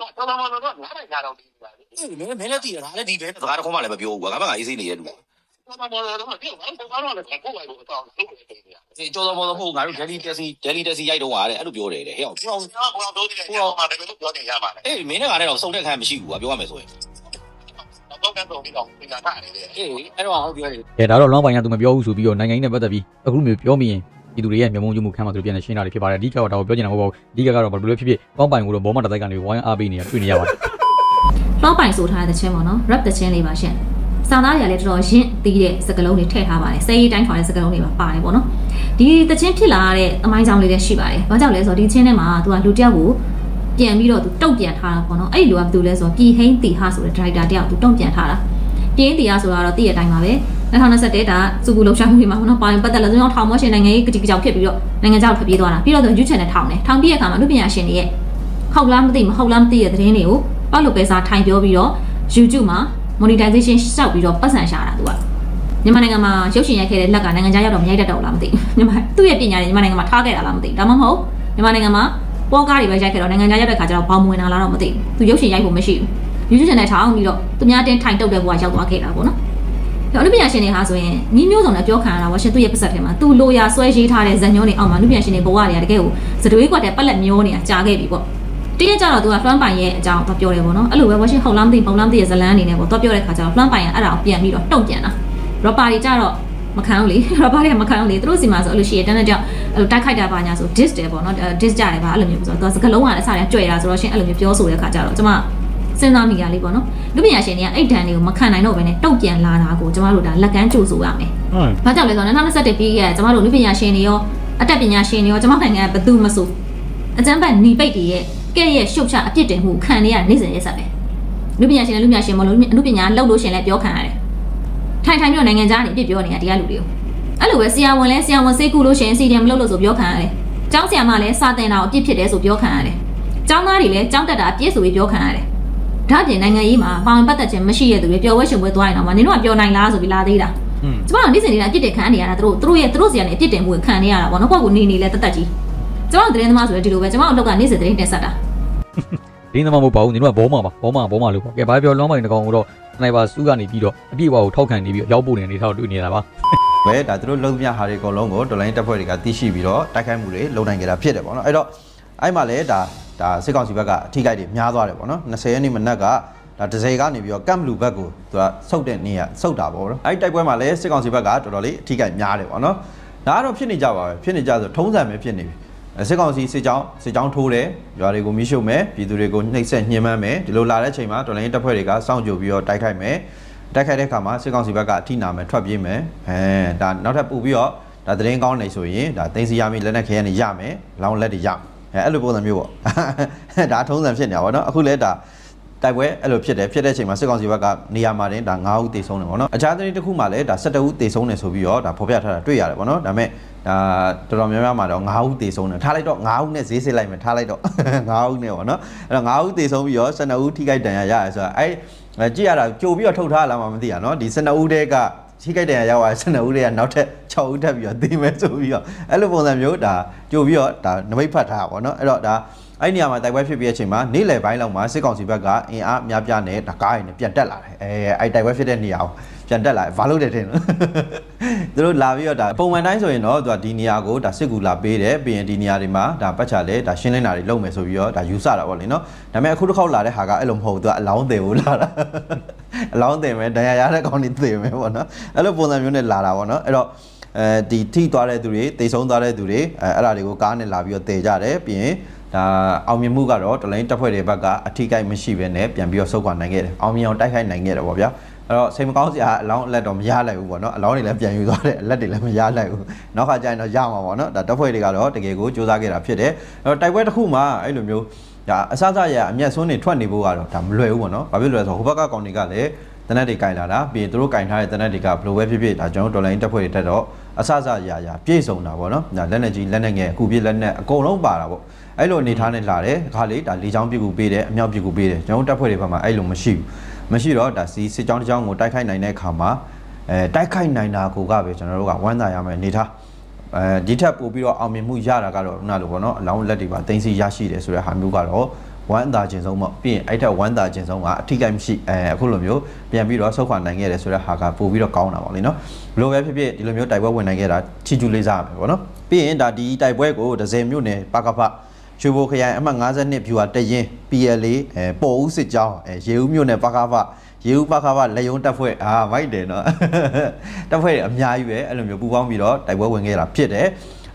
တော့တော်တော်တော်တော်ငါလည်းညာတော့ဒီပါလေအေးမင်းမင်းလည်းတည်ရတာလည်းဒီပဲစကားတစ်ခုမှလည်းမပြောဘူးကွာငါမှငါအေးစိနေရတူတော်တော်တော်တော်တော့ဒီကောင်ကတော့လည်းကိုယ်ပိုင်လို့တော့လုပ်နေတယ်။ဒီကျော်တော်မော်တော်ဖို့ငါတို့ Delhi Taxi Delhi Taxi ရိုက်တော့ရတယ်အဲ့လိုပြောတယ်တဲ့ဟဲ့အောင်ကျွန်တော်ကျွန်တော်တို့ဒီနေ့ကျွန်တော်မှတကယ်လို့ပြောနေရပါလေ။အေးမင်းနဲ့ငါနဲ့တော့စုံတဲ့ခံမရှိဘူးကွာပြောရမယ်ဆိုရင်။ တော့ကတော့ဒီကောင်ပညာထားနေတယ်။အေးအဲ့တော့ဟုတ်ပြောတယ်ကဲဒါတော့လောင်းပိုင်ကသူမပြောဘူးဆိုပြီးတော့နိုင်ငံရေးနဲ့ပတ်သက်ပြီးအခုမျိုးပြောမိရင်ဒီသူတွေရဲ့မျက်မှောက်မှုမှုခံမှသူပြန်နေရှင်းတာတွေဖြစ်ပါတယ်အဓိကတော့ဒါကိုပြောချင်တာမဟုတ်ပါဘူးအဓိကကတော့ဘာလို့လဲဖြစ်ဖြစ်လောင်းပိုင်ကိုတော့ဘောမတစ်တိုက်ကနေဝိုင်းအားပေးနေတာတွေ့နေရပါတယ်လောပိုင်ဆိုထားတဲ့ချင်းပေါ့နော် rap တဲ့ချင်းလေးပါရှင်စာသားတွေကလည်းတော်တော်ရင့်တီးတဲ့စကလုံးတွေထည့်ထားပါတယ်စေးရီတိုင်းထွာတဲ့စကလုံးတွေပါပါတယ်ပေါ့နော်ဒီတချင်းဖြစ်လာတဲ့အမိုင်းကြောင်လေးလည်းရှိပါတယ်ဘာကြောင့်လဲဆိုတော့ဒီချင်းထဲမှာသူကလူတစ်ယောက်ကို ပြန်ပြီးတော့သူတုံ့ပြန်ထားတာပေါ့နော်အဲ့ဒီလူကဘယ်သူလဲဆိုတော့ပြည်ဟိန်းတီဟာဆိုတဲ့ director တယောက်သူတုံ့ပြန်ထားတာပြည်ဟိန်းတီဟာဆိုတာတော့တည့်ရတိုင်းပါပဲ2021ဒါစုကူလှုပ်ရှားမှုတွေမှာပေါ့နော်ပါရင်ပတ်သက်လာကျွန်တော်ထောင်မောရှင်နိုင်ငံရေးကတိကကြောက်ဖြစ်ပြီးတော့နိုင်ငံကြောက်ထွက်ပြေးသွားတာပြီးတော့သူ YouTube channel ထောင်တယ်ထောင်ပြီးတဲ့အခါမှာလူပညာရှင်တွေရဲ့ဟုတ်လားမသိမဟုတ်လားမသိတဲ့သတင်းတွေကိုပေါ့လို့ပဲစားထိုင်ပြောပြီးတော့ YouTube မှာ monetization ရှောက်ပြီးတော့ပတ်စံရှာတာသူကမြန်မာနိုင်ငံမှာရုပ်ရှင်ရိုက်ခဲ့တဲ့လက်ကနိုင်ငံခြားရောက်တော့မရိုက်တတ်တော့ဘူးလားမသိဘူးမြန်မာသူ့ရဲ့ပညာတွေမြန်မာနိုင်ငံမှာထားခဲ့တာလားမသိဘူးဒါမှမဟုတ်မြန်မာနိုင်ငံမှာ ပေါ်ကားတွေပဲရိုက်ခဲ့တော့နိုင်ငံခြားရောက်တဲ့ခါကျတော့ဘောင်မဝင်တာလားတော့မသိဘူးသူရုပ်ရှင်ရိုက်ဖို့မရှိဘူး YouTube channel ထောင်ပြီးတော့သူများတင်ထိုင်တုတ်တဲ့ဘဝရောက်သွားခဲ့တာပေါ့နော်ဒါအနုပညာရှင်တွေဟာဆိုရင်ညီမျိုးစုံနဲ့ပြောခံရတာဝါရှင်သူ့ရဲ့ပတ်သက်ထဲမှာသူလိုရာဆွဲရေးထားတဲ့ဇာညုံးတွေအောက်မှာအနုပညာရှင်တွေဘဝတွေကတကယ်ကိုစတွေးကွက်တဲ့ပက်လက်မျောနေတာကြာခဲ့ပြီပေါ့တရက်ကြတော့သူက flan ပိုင်ရဲ့အကြောင်းတော့ပြောတယ်ပေါ့နော်အဲ့လိုပဲဝါရှင်ဟုတ်လားမသိပုံလားမသိရဲ့ဇလန်းအနေနဲ့ပေါ့တော့ပြောတဲ့ခါကျတော့ flan ပိုင်ကအဲ့ဒါကိုပြန်ပြီးတော့တုံ့ပြန်တာရောပါတွေကြတော့ မခံဘူးလေရောပါတွေကမခံဘူးလေသူတို့စီမှာဆိုအဲ့လိုရှိရတန်းတဲ့ကြောင့်အဲ့လိုတိုက်ခိုက်တာပါညာဆို dis တယ်ပေါ့နော် dis ကြတယ်ပါအဲ့လိုမျိုးဆိုတော့သူကစကလုံးကလည်းအစားရကြွယ်တာဆိုတော့ရှင်အဲ့လိုမျိုးပြောဆိုတဲ့ခါကျတော့ကျမစဉ်းစားမိရလေးပေါ့နော်လူပညာရှင်တွေကအဲ့ဒဏ်တွေကိုမခံနိုင်တော့ဘဲနဲ့တုံ့ပြန်လာတာကိုကျမတို့ဒါလက်ကမ်းကြိုဆိုရမယ်ဟုတ်။ဘာကြောင့်လဲဆိုတော့2021ပြည်ရဲ့ကျမတို့လူပညာရှင်တွေရောအတတ်ပညာရှင်တွေရောကျမနိုင်ငံကဘယ်သူမဆိုအကျန်းဖတ်ညီပိတ်တွေရဲ့ကဲ့ရဲ့ရှုပ်ချအပြစ်တင်မှုခံနေရနေစဉ်ရက်ဆက်ပဲ။လူပညာရှင်နဲ့လူပညာရှင်မလို့လူပညာလောက်လို့ရှင်လည်းပြောခံရတယ်။ ထိုင်ထိုင်ပြီးတော့နိုင်ငံသားတွေအပြစ်ပြောနေတာတရားလူတွေကိုအဲ့လိုပဲဆရာဝန်လဲဆရာဝန်စိတ်ကူလို့ရှင်စီဒီမလုပ်လို့ဆိုပြောခံရတယ်။ကျောင်းဆရာမလည်းစာတင်တာကိုအပြစ်ဖြစ်တယ်ဆိုပြောခံရတယ်။ကျောင်းသားတွေလည်းကျောင်းတက်တာအပြစ်ဆိုပြီးပြောခံရတယ်။ဒါ့အပြင်နိုင်ငံရေးမှာပေါင်ပတ်သက်ခြင်းမရှိတဲ့သူတွေပျော်ဝဲရှင်ပွဲသွားရင်တော့မနင်တို့ကပျော်နိုင်လားဆိုပြီးလာသေးတာ။อืมကျမတို့နေ့စဉ်နေ့တိုင်းအပြစ်တင်ခံနေရတာသူတို့သူတို့ရဲ့သူတို့စီကနေအပြစ်တင်မှုကိုခံနေရတာပေါ့နော်ကိုယ့်ကိုနေနေလဲတသက်ကြီးကျမတို့သတင်းသမားဆိုလည်းဒီလိုပဲကျမတို့အလောက်ကနေ့စဉ်သတင်းတင်ဆက်တာဒင်းသမားမဟုတ်ပါဘူးညီတို့ကဘောမှာပါဘောမှာဘောမှာလို့ပေါ့ကဲဘာပြောလောင်းပိုင်တကောင်ကတော့ စနိုက်ပါစုကနေပြီးတော့အပြည့်အဝကိုထောက်ခံနေပြီးတော့ရောက်ပို့နေတဲ့အနေထားကိုတွေ့နေတာပါပဲဒါသူတို့လုံးသမျှဟာတွေအကုန်လုံးကိုဒေါ်လာရင်းတပ်ဖွဲ့တွေကသိရှိပြီးတော့တိုက်ခိုက်မှုတွေလုပ်နိုင်ကြတာဖြစ်တယ်ပေါ့နော်အဲ့တော့အဲ့မှာလည်းဒါဒါစစ်ကောင်စီဘက်ကအထိကိုက်တွေများသွားတယ်ပေါ့နော်20ရက်နေ့မနက်ကဒါဒဇယ်ကနေပြီးတော့ကမ်ဘလူဘက်ကိုသူကဆုတ်တဲ့နေရဆုတ်တာပေါ့နော်အဲ့ဒီတိုက်ပွဲမှာလည်းစစ်ကောင်စီဘက်ကတော်တော်လေးအထိကိုက်များတယ်ပေါ့နော်ဒါကတော့ဖြစ်နေကြပါပဲဖြစ်နေကြဆိုထုံးစံပဲဖြစ်နေပြီအဲ စစ်ကောင်စီစစ်ကြောင်းစစ်ကြောင်းထိုးတယ်ရွာတွေကိုမိရှုမယ်ပြည်သူတွေကိုနှိပ်စက်ညှဉ်းပန်းမယ်ဒီလိုလာတဲ့ချိန်မှာတော်လိုင်းတပ်ဖွဲ့တွေကစောင့်ကြိုပြီးတော့တိုက်ခိုက်မယ်တိုက်ခိုက်တဲ့အခါမှာစစ်ကောင်စီဘက်ကအထိနာမယ်ထွက်ပြေးမယ်အဲဒါနောက်ထပ်ပို့ပြီးတော့ဒါသတင်းကောင်းနေဆိုရင်ဒါသိမ်းစီရမိလက်နက်ခဲရနေရမယ်လောင်းလက်တွေရမယ်အဲအဲ့လိုပုံစံမျိုးပေါ့ဒါထုံးစံဖြစ်နေတာပေါ့နော်အခုလဲဒါ တိုက်ပွဲအဲ့လိုဖြစ်တယ်ဖြစ်တဲ့အချိန်မှာစစ်ကောင်စီဘက်ကနေရာမှာတင်ဒါ9ဦးတေဆုံးတယ်ပေါ့နော်အခြားသတင်းတစ်ခုမှလည်းဒါ17ဦးတေဆုံးတယ်ဆိုပြီးတော့ဒါဖော်ပြထားတာတွေ့ရတယ်ပေါ့နော်ဒါပေမဲ့ဒါတော်တော်များများမှာတော့9ဦးတေဆုံးတယ်ထားလိုက်တော့9ဦးနဲ့ဈေးစစ်လိုက်မယ်ထားလိုက်တော့9ဦးနဲ့ပေါ့နော်အဲ့တော့9ဦးတေဆုံးပြီးတော့12ဦးထိခိုက်ဒဏ်ရာရရဲဆိုတာအဲ့အဲကြည့်ရတာကြိုပြီးတော့ထုတ်ထားလာမှမသိရနော်ဒီ12ဦးတည်းကထိခိုက်ဒဏ်ရာရောက်သွား12ဦးတည်းကနောက်ထပ်6ဦးထပ်ပြီးတော့သိမယ်ဆိုပြီးတော့အဲ့လိုပုံစံမျိုးဒါကြိုပြီးတော့ဒါနမိတ်ဖတ်ထားတာပေါ့နော်အဲ့တော့ဒါ အဲ့ဒီနေရာမှာတိုက်ပွဲဖြစ်ပြီးတဲ့အချိန်မှာနေ့လယ်ပိုင်းလောက်မှာစစ်ကောင်စီဘက်ကအင်အားအများပြားနဲ့ဒါကားရည်နဲ့ပြန်တက်လာတယ်အဲအဲ့တိုက်ပွဲဖြစ်တဲ့နေရာကိုပြန်တက်လာတယ်ဘာလို့လဲထင်လို့သူတို့လာပြီးတော့ဒါပုံမှန်တိုင်းဆိုရင်တော့သူကဒီနေရာကိုဒါစစ်ကူလာပေးတယ်ပြီးရင်ဒီနေရာတွေမှာဒါပတ်ချလဲဒါရှင်းလင်းတာတွေလုပ်မယ်ဆိုပြီးတော့ဒါယူဆတာပေါ့လေနော်ဒါပေမဲ့အခုတစ်ခေါက်လာတဲ့ဟာကအဲ့လိုမဟုတ်ဘူးသူကအလောင်းသေးဘူးလာတာအလောင်းသေးမယ်ဒဏ်ရာရတဲ့ကောင်တွေသေမယ်ပေါ့နော်အဲ့လိုပုံစံမျိုးနဲ့လာတာပေါ့နော်အဲ့တော့အဲဒီထိသွားတဲ့သူတွေတိတ်ဆုံးသွားတဲ့သူတွေအဲအဲ့ဒါတွေကိုကားနဲ့လာပြီးတော့တည်ကြတယ်ပြီးရင် ဒါအောင်မြင်မှုကတော့တလိုင်းတပ်ဖွဲ့တွေဘက်ကအထိကိမရှိဘဲနဲ့ပြန်ပြီးတော့ဆုတ်ခွာနိုင်ခဲ့တယ်အောင်မြင်အောင်တိုက်ခိုက်နိုင်ခဲ့တယ်ပေါ့ဗျာအဲ့တော့စိတ်မကောင်းစရာအလောင်းအလက်တော့မရလိုက်ဘူးပေါ့နော်အလောင်းတွေလည်းပြန်ယူသွားတယ်အလက်တွေလည်းမရလိုက်ဘူးနောက်ခါကျရင်တော့ရမှာပေါ့နော်ဒါတပ်ဖွဲ့တွေကတော့တကယ်ကိုစူးစမ်းခဲ့တာဖြစ်တယ်အဲ့တော့တိုက်ပွဲတစ်ခုမှာအဲ့လိုမျိုးဒါအစစရအမျက်စွန်းတွေထွက်နေဖို့ကတော့ဒါမလွယ်ဘူးပေါ့နော်ဘာဖြစ်လို့လဲဆိုတော့ဟိုဘက်ကကောင်တွေကလည်းတနက်တွေကင်လာတာပြီးရင်သူတို့ကင်ထားတဲ့တနက်တွေကဘယ်လိုပဲဖြစ်ဖြစ်ဒါကျွန်တော်ဒေါ်လာရင်းတပ်ဖွဲ့တွေတက်တော့အစစရရပြည့်စုံတာပေါ့နော်ဒါလက်နဲ့ကြီးလက်နဲ့ငယ်အခုပြည့်လက်နဲ့အကုန်လုံးပါတာပေါ့ အဲ့လိုအနေထားနဲ့လာတယ်ခါလေဒါလေချောင်းပြကူပေးတယ်အမြောက်ပြကူပေးတယ်ကျွန်တော်တပ်ဖွဲ့တွေဘက်မှာအဲ့လိုမရှိဘူးမရှိတော့ဒါစီစစ်ကြောင်းတစ်ကြောင်းကိုတိုက်ခိုက်နိုင်တဲ့အခါမှာအဲတိုက်ခိုက်နိုင်တာကိုကပဲကျွန်တော်တို့ကဝမ်းသာရမယ်အနေထားအဲဒီထက်ပို့ပြီးတော့အောင်မြင်မှုရတာကတော့ခုနလိုပေါ့နော်အလောင်းလက်တွေပါတင်းစီရရှိတယ်ဆိုတဲ့ဟာမျိုးကတော့ဝမ်းသာခြင်းဆုံးပေါ့ပြီးရင်အဲ့ထက်ဝမ်းသာခြင်းဆုံးကအထီးကိမရှိအဲအခုလိုမျိုးပြန်ပြီးတော့ဆုတ်ခွာနိုင်ခဲ့တယ်ဆိုတဲ့ဟာကပို့ပြီးတော့ကောင်းတာပေါ့လေနော်ဘလိုပဲဖြစ်ဖြစ်ဒီလိုမျိုးတိုက်ပွဲဝင်နိုင်ခဲ့တာချီကျူးလေးစားရမယ်ပေါ့နော်ပြီးရင်ဒါဒီတိုက်ပွဲကိုဒဇယ်မြို့နယ်ပကဖ ရွှေဘိုခရိုင်အမှတ်52ဖြူဟာတရင် PLA အဲပေါ်ဦးစစ်ကြောင်းအဲရေဦးမြို့နယ်ပကဖရေဦးပကဖလက်ယုံတပ်ဖွဲ့အာဗိုက်တယ်နော်တပ်ဖွဲ့တွေအများကြီးပဲအဲ့လိုမျိုးပူပေါင်းပြီးတော့တိုက်ပွဲဝင်ခဲ့တာဖြစ်တယ်